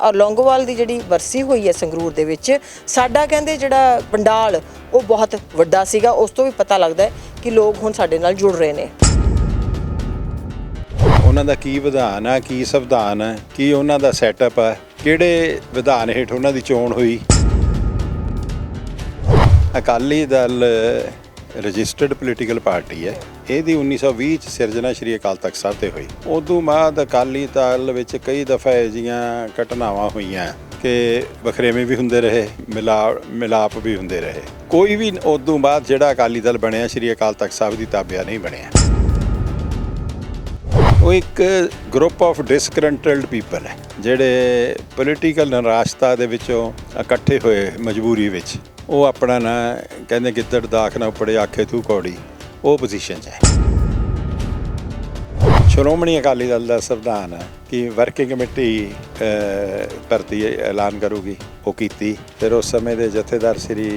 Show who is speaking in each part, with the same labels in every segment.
Speaker 1: ਔਰ ਲੌਂਗੋਵਾਲ ਦੀ ਜਿਹੜੀ ਵਰਸੀ ਹੋਈ ਹੈ ਸੰਗਰੂਰ ਦੇ ਵਿੱਚ, ਸਾਡਾ ਕਹਿੰਦੇ ਜਿਹੜਾ ਪੰਡਾਲ, ਉਹ ਬਹੁਤ ਵੱਡਾ ਸੀਗਾ। ਉਸ ਤੋਂ ਵੀ ਪਤਾ ਲੱਗਦਾ ਹੈ ਕਿ ਲੋਕ ਹੁਣ ਸਾਡੇ ਨਾਲ ਜੁੜ ਰਹੇ ਨੇ।
Speaker 2: ਉਹਨਾਂ ਦਾ ਕੀ ਵਿਧਾਨ ਆ, ਕੀ ਸੰਵਿਧਾਨ ਆ, ਕੀ ਉਹਨਾਂ ਦਾ ਸੈਟਅਪ ਆ, ਕਿਹੜੇ ਵਿਧਾਨ ਹੇਠ ਉਹਨਾਂ ਦੀ ਚੋਣ ਹੋਈ? Akali Dal registered political party ਹੈ। ਇਹਦੀ 1920 ਚ ਸਿਰਜਣਾ ਸ਼੍ਰੀ ਅਕਾਲ ਤਖਤ ਸਾਹਿਬ ਤੇ ਹੋਈ। ਉਦੋਂ ਬਾਅਦ ਅਕਾਲੀ ਦਲ ਵਿੱਚ ਕਈ ਦਫਾ ਅਜਿਹੀਆਂ ਘਟਨਾਵਾਂ ਹੋਈਆਂ ਕਿ ਵਖਰੇਵੇਂ ਵੀ ਹੁੰਦੇ ਰਹੇ ਮਿਲਾਪ ਮਿਲਾਪ ਵੀ ਹੁੰਦੇ ਰਹੇ। ਕੋਈ ਵੀ ਉਦੋਂ ਬਾਅਦ ਜਿਹੜਾ ਅਕਾਲੀ ਦਲ ਬਣਿਆ, ਸ਼੍ਰੀ ਅਕਾਲ ਤਖਤ ਸਾਹਿਬ ਦੀ ਤਾਬਿਆ ਨਹੀਂ ਬਣਿਆ। ਉਹ ਇੱਕ ਗਰੁੱਪ ਆਫ ਡਿਸਗਰੰਟਲਡ ਪੀਪਲ ਹੈ, ਜਿਹੜੇ ਪੋਲੀਟੀਕਲ ਨਿਰਾਸ਼ਤਾ ਦੇ ਵਿੱਚੋਂ ਇਕੱਠੇ ਹੋਏ ਮਜਬੂਰੀ ਵਿੱਚ। ਉਹ ਆਪਣਾ ਨਾ ਕਹਿੰਦੇ ਗਿੱਦੜ ਦਾਖ ਨਾ ਉੱਪੜੇ, ਆਖੇ ਤੂੰ ਕੌੜੀ। ਉਹ ਪੋਜੀਸ਼ਨ 'ਚ ਹੈ। ਸ਼੍ਰੋਮਣੀ ਅਕਾਲੀ ਦਲ ਦਾ ਸੰਵਿਧਾਨ ਹੈ ਕਿ ਵਰਕਿੰਗ ਕਮੇਟੀ ਭਰਤੀ ਐਲਾਨ ਕਰੂਗੀ, ਉਹ ਕੀਤੀ। ਫਿਰ ਉਸ ਸਮੇਂ ਦੇ ਜਥੇਦਾਰ ਸ੍ਰੀ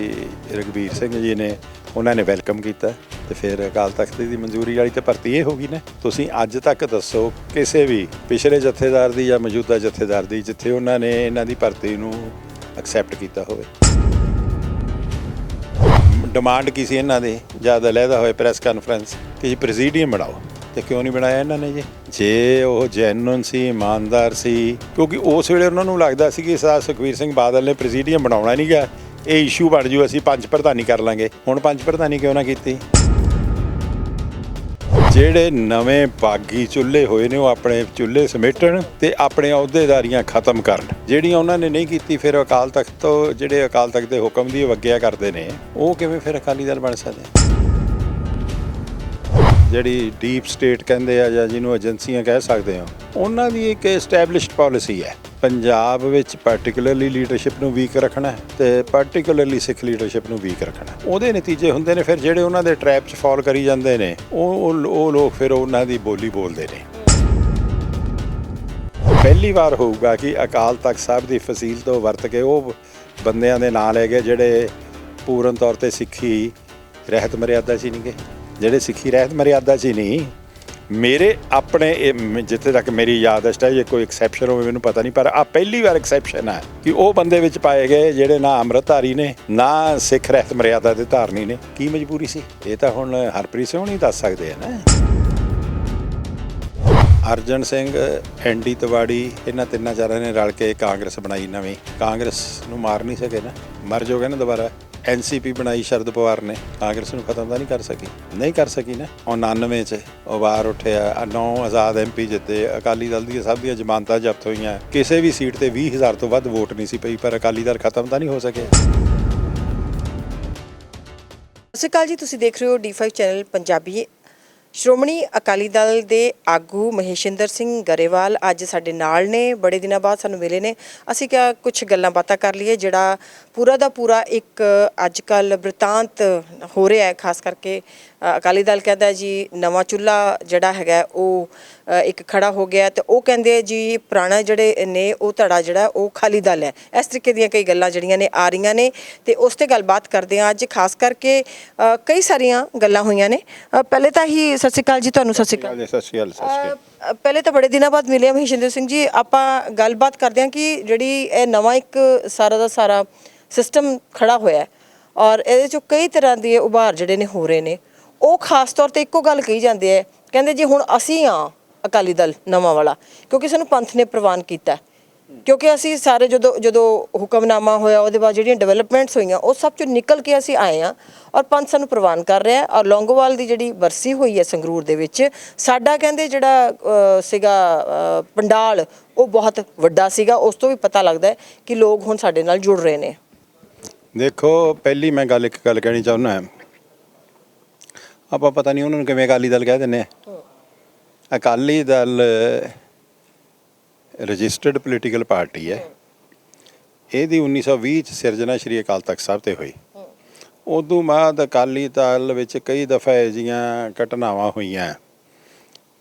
Speaker 2: ਰਗਵੀਰ ਸਿੰਘ ਜੀ ਨੇ ਉਹਨਾਂ ਨੇ ਵੈਲਕਮ ਕੀਤਾ ਤੇ ਫਿਰ ਅਕਾਲ ਤਖਤ ਦੀ ਮਨਜ਼ੂਰੀ ਵਾਲੀ ਤੇ ਭਰਤੀ ਇਹ ਹੋ ਗਈ ਨਾ। ਤੁਸੀਂ ਅੱਜ ਤੱਕ ਦੱਸੋ, ਕਿਸੇ ਵੀ ਪਿਛਲੇ ਜਥੇਦਾਰ ਦੀ ਜਾਂ ਮੌਜੂਦਾ ਜਥੇਦਾਰ ਦੀ, ਜਿੱਥੇ ਉਹਨਾਂ ਨੇ ਇਹਨਾਂ ਦੀ ਭਰਤੀ ਨੂੰ ਐਕਸੈਪਟ ਕੀਤਾ ਹੋਵੇ। ਡਿਮਾਂਡ ਕੀ ਸੀ ਇਹਨਾਂ ਦੀ? ਜਦ ਅਲੱਗਾ ਹੋਏ ਪ੍ਰੈਸ ਕਾਨਫਰੰਸ ਕਿ ਜੀ ਪ੍ਰੈਜ਼ੀਡੀਅਮ ਬਣਾਓ। ਤੇ ਕਿਉਂ ਨਹੀਂ ਬਣਾਇਆ ਇਹਨਾਂ ਨੇ ਜੀ? ਜੇ ਉਹ ਜੈਨੂਨ ਸੀ, ਇਮਾਨਦਾਰ ਸੀ, ਕਿਉਂਕਿ ਉਸ ਵੇਲੇ ਉਹਨਾਂ ਨੂੰ ਲੱਗਦਾ ਸੀ ਕਿ ਸਾ ਸੁਖਵੀਰ ਸਿੰਘ ਬਾਦਲ ਨੇ ਪ੍ਰੈਜ਼ੀਡੀਅਮ ਬਣਾਉਣਾ ਨਹੀਂਗਾ ਇਹ ਇਸ਼ੂ ਬਣ ਜੂ, ਅਸੀਂ ਪੰਜ ਪ੍ਰਧਾਨੀ ਕਰ ਲਾਂਗੇ। ਹੁਣ ਪੰਜ ਪ੍ਰਧਾਨੀ ਕਿਉਂ ਨਾ ਕੀਤੀ? ਜਿਹੜੇ ਨਵੇਂ ਬਾਗੀ ਚੁੱਲ੍ਹੇ ਹੋਏ ਨੇ, ਉਹ ਆਪਣੇ ਚੁੱਲ੍ਹੇ ਸਮੇਟਣ ਤੇ ਆਪਣੇ ਅਹੁਦੇਦਾਰੀਆਂ ਖਤਮ ਕਰਨ। ਜਿਹੜੀਆਂ ਉਹਨਾਂ ਨੇ ਨਹੀਂ ਕੀਤੀ, ਫਿਰ ਅਕਾਲ ਤਖਤ ਤੋਂ ਜਿਹੜੇ ਅਕਾਲ ਤਖਤ ਦੇ ਹੁਕਮ ਦੀ ਅਵੱਗਿਆ ਕਰਦੇ ਨੇ। ਉਹ ਕਿਵੇਂ ਫਿਰ ਅਕਾਲੀ ਦਲ ਬਣ ਸਕਦੇ ਜਿਹੜੀ ਡੀਪ ਸਟੇਟ ਕਹਿੰਦੇ ਆ ਜਾਂ ਜਿਹਨੂੰ ਏਜੰਸੀਆਂ ਕਹਿ ਸਕਦੇ ਆ, ਉਹਨਾਂ ਦੀ ਇੱਕ ਐਸਟੈਬਲਿਸ਼ਡ ਪਾਲਿਸੀ ਹੈ। ਪੰਜਾਬ ਵਿੱਚ ਪਾਰਟਿਕੂਲਰਲੀ ਲੀਡਰਸ਼ਿਪ ਨੂੰ ਵੀਕ ਰੱਖਣਾ ਹੈ ਤੇ ਪਾਰਟਿਕੂਲਰਲੀ ਸਿੱਖ ਲੀਡਰਸ਼ਿਪ ਨੂੰ ਵੀਕ ਰੱਖਣਾ ਉਹਦੇ ਨਤੀਜੇ ਹੁੰਦੇ ਨੇ ਫਿਰ ਜਿਹੜੇ ਉਹਨਾਂ ਦੇ ਟ੍ਰੈਪ 'ਚ ਫਾਲ ਕਰੀ ਜਾਂਦੇ ਨੇ, ਉਹ, ਉਹ- ਉਹ ਲੋਕ ਫਿਰ ਉਹਨਾਂ ਦੀ ਬੋਲੀ ਬੋਲਦੇ ਨੇ। ਪਹਿਲੀ ਵਾਰ ਹੋਊਗਾ ਕਿ ਅਕਾਲ ਤਖਤ ਸਾਹਿਬ ਦੀ ਫਸੀਲ ਤੋਂ ਵਰਤ ਕੇ ਉਹ ਬੰਦਿਆਂ ਦੇ ਨਾਂ ਲੈ ਗਏ ਜਿਹੜੇ ਪੂਰਨ ਤੌਰ ਤੇ ਸਿੱਖੀ, ਰਹਿਤ ਮਰਿਆਦਾ 'ਚ ਹੀ ਨਹੀਂਗੇ ਜਿਹੜੇ ਸਿੱਖੀ ਰਹਿਤ ਮਰਿਆਦਾ 'ਚ ਹੀ ਨਹੀਂ, ਮੇਰੇ ਆਪਣੇ, ਇਹ ਜਿੱਥੇ ਤੱਕ ਮੇਰੀ ਯਾਦਸ਼ਟ ਹੈ, ਜੇ ਕੋਈ ਐਕਸੈਪਸ਼ਨ ਹੋਵੇ ਮੈਨੂੰ ਪਤਾ ਨਹੀਂ, ਪਰ ਆ ਪਹਿਲੀ ਵਾਰ ਐਕਸੈਪਸ਼ਨ ਹੈ ਕਿ ਉਹ ਬੰਦੇ ਵਿੱਚ ਪਾਏ ਗਏ ਜਿਹੜੇ ਨਾ ਅੰਮ੍ਰਿਤਧਾਰੀ ਨੇ, ਨਾ ਸਿੱਖ ਰਹਿਤ ਮਰਿਆਦਾ ਦੇ ਧਾਰਨੀ ਨੇ। ਕੀ ਮਜਬੂਰੀ ਸੀ? ਇਹ ਤਾਂ ਹੁਣ ਹਰਪ੍ਰੀਤ ਸਿੰਘ ਨਹੀਂ ਦੱਸ ਸਕਦੇ ਆ ਨਾ। ਅਰਜਨ ਸਿੰਘ ਐਂਡੀ ਤਵਾੜੀ, ਇਹਨਾਂ ਤਿੰਨਾਂ ਚਾਰਾਂ ਨੇ ਰਲ ਕੇ ਕਾਂਗਰਸ ਬਣਾਈ ਨਵੀਂ। ਕਾਂਗਰਸ ਨੂੰ ਮਾਰ ਨਹੀਂ ਸਕੇ ਨਾ। ਮਰ ਜਾਓਗੇ ਨਾ ਦੁਬਾਰਾ। ਐਨਸੀਪੀ ਬਣਾਈ ਸ਼ਰਦ ਪਵਾਰ ਨੇ। ਕਾਂਗਰਸ ਨੂੰ ਖਤਮ ਤਾਂ ਨਹੀਂ ਕਰ ਸਕੀ। ਨਹੀਂ ਕਰ ਸਕੀ ਨਾ। 99 ਚ ਉਹ ਉੱਠਿਆ। ਨੌ ਆਜ਼ਾਦ ਐਮਪੀ ਜਿੱਤੇ। ਅਕਾਲੀ ਦਲ ਦੀਆਂ ਸਭ ਦੀਆਂ ਜ਼ਮਾਨਤਾਂ ਜ਼ਬਤ ਹੋਈਆਂ। ਕਿਸੇ ਵੀ ਸੀਟ ਤੇ 20000 ਤੋਂ ਵੱਧ ਵੋਟ ਨਹੀਂ ਸੀ ਪਈ, ਪਰ ਅਕਾਲੀ ਦਲ ਖਤਮ ਤਾਂ ਨਹੀਂ ਹੋ ਸਕਿਆ
Speaker 1: ਸਤਿ ਸ਼੍ਰੀ ਅਕਾਲ ਜੀ। ਤੁਸੀਂ ਦੇਖ ਰਹੇ ਹੋ D5 ਚੈਨਲ ਪੰਜਾਬੀ। ਸ਼੍ਰੋਮਣੀ ਅਕਾਲੀ ਦਲ ਦੇ ਆਗੂ ਮਹੇਸ਼ਿੰਦਰ ਸਿੰਘ ਗਰੇਵਾਲ ਅੱਜ ਸਾਡੇ ਨਾਲ ਨੇ, ਬੜੇ ਦਿਨਾਂ ਬਾਅਦ ਸਾਨੂੰ ਮਿਲੇ ਨੇ। ਅਸੀਂ ਕਿਹਾ ਕੁਝ ਗੱਲਾਂ ਬਾਤਾਂ ਕਰ ਲਈਏ, ਜਿਹੜਾ ਪੂਰਾ ਦਾ ਪੂਰਾ ਇੱਕ ਅੱਜ ਕੱਲ ਬ੍ਰਿਤਾਂਤ ਹੋ ਰਿਹਾ ਹੈ, ਖਾਸ ਕਰਕੇ ਅਕਾਲੀ ਦਲ ਕਹਿੰਦਾ ਹੈ ਜੀ ਨਵਾਂ ਚੁੱਲਾ ਜਿਹੜਾ ਹੈਗਾ ਉਹ ਇੱਕ ਖੜਾ ਹੋ ਗਿਆ ਤੇ ਉਹ ਕਹਿੰਦੇ ਜੀ ਪੁਰਾਣਾ ਜਿਹੜੇ ਨੇ ਉਹ ਧੜਾ ਜਿਹੜਾ ਉਹ ਖਾਲੀ ਦਲ ਹੈ। ਇਸ ਤਰੀਕੇ ਦੀਆਂ ਕਈ ਗੱਲਾਂ ਜਿਹੜੀਆਂ ਨੇ ਆ ਰਹੀਆਂ ਨੇ ਤੇ ਉਸ ਤੇ ਗੱਲਬਾਤ ਕਰਦੇ ਆ ਅੱਜ ਖਾਸ ਕਰਕੇ ਕਈ ਸਾਰੀਆਂ ਗੱਲਾਂ ਹੋਈਆਂ ਨੇ। ਪਹਿਲੇ ਤਾਂ ਹੀ ਸਤਿ ਸ਼੍ਰੀ ਅਕਾਲ ਜੀ ਤੁਹਾਨੂੰ ਸਤਿ ਸ਼੍ਰੀ ਅਕਾਲ।
Speaker 2: ਸਤਿ ਸ਼੍ਰੀ ਅਕਾਲ ਸਤਿ ਸ਼੍ਰੀ ਅਕਾਲ।
Speaker 1: ਪਹਿਲੇ ਤਾਂ ਬੜੇ ਦਿਨਾਂ ਬਾਅਦ ਮਿਲੇ ਆ ਮਹਿਸ਼ਿੰਦਰ ਸਿੰਘ ਜੀ। ਆਪਾਂ ਗੱਲਬਾਤ ਕਰਦੇ ਹਾਂ ਕਿ ਜਿਹੜੀ ਇਹ ਨਵਾਂ ਇੱਕ ਸਾਰਾ ਦਾ ਸਾਰਾ ਸਿਸਟਮ ਖੜਾ ਹੋਇਆ ਹੈ ਔਰ ਇਹਦੇ ਚੋਂ ਕਈ ਤਰ੍ਹਾਂ ਦੇ ਉਭਾਰ ਜਿਹੜੇ ਨੇ ਹੋ ਰਹੇ ਨੇ। ਉਹ ਖਾਸ ਤੌਰ ਤੇ ਇੱਕੋ ਗੱਲ ਕਹੀ ਜਾਂਦੇ ਹੈ ਕਹਿੰਦੇ ਜੀ ਹੁਣ ਅਸੀਂ ਆ ਅਕਾਲੀ ਦਲ ਨਵਾਂ ਵਾਲਾ, ਕਿਉਂਕਿ ਸਾਨੂੰ ਪੰਥ ਨੇ ਪ੍ਰਵਾਨ ਕੀਤਾ। ਕਿਉਂਕਿ ਅਸੀਂ ਸਾਰੇ ਜਦੋਂ ਜਦੋਂ ਹੁਕਮਨਾਮਾ ਹੋਇਆ, ਉਹਦੇ ਬਾਅਦ ਜਿਹੜੀਆਂ ਡਿਵੈਲਪਮੈਂਟਸ ਹੋਈਆਂ, ਉਹ ਸਭ ਚੋਂ ਨਿਕਲ ਕੇ ਅਸੀਂ ਆਏ ਆ ਔਰ ਪੰਥ ਸਾਨੂੰ ਪ੍ਰਵਾਨ ਕਰ ਰਿਹਾ ਔਰ ਲੌਂਗੋਵਾਲ ਦੀ ਜਿਹੜੀ ਵਰਸੀ ਹੋਈ ਹੈ ਸੰਗਰੂਰ ਦੇ ਵਿੱਚ, ਸਾਡਾ ਕਹਿੰਦੇ ਜਿਹੜਾ ਸੀਗਾ ਪੰਡਾਲ, ਉਹ ਬਹੁਤ ਵੱਡਾ ਸੀਗਾ, ਉਸ ਤੋਂ ਵੀ ਪਤਾ ਲੱਗਦਾ ਕਿ ਲੋਕ ਹੁਣ ਸਾਡੇ ਨਾਲ ਜੁੜ ਰਹੇ ਨੇ।
Speaker 2: ਦੇਖੋ, ਪਹਿਲੀ ਮੈਂ ਗੱਲ ਇੱਕ ਗੱਲ ਕਹਿਣੀ ਚਾਹੁੰਦਾ ਆਪਾਂ ਪਤਾ ਨਹੀਂ ਉਹਨਾਂ ਨੂੰ ਕਿਵੇਂ ਅਕਾਲੀ ਦਲ ਕਹਿ ਦਿੰਨੇ ਆ। Akali Dal registered political party ਹੈ। ਇਹਦੀ 1920 ਚ ਸਿਰਜਣਾ ਸ਼੍ਰੀ ਅਕਾਲ ਤਖਤ ਸਾਹਿਬ ਤੇ ਹੋਈ। ਉਦੋਂ ਬਾਅਦ ਅਕਾਲੀ ਦਲ ਵਿੱਚ ਕਈ ਦਫਾ ਅਜਿਹੀਆਂ ਘਟਨਾਵਾਂ ਹੋਈਆਂ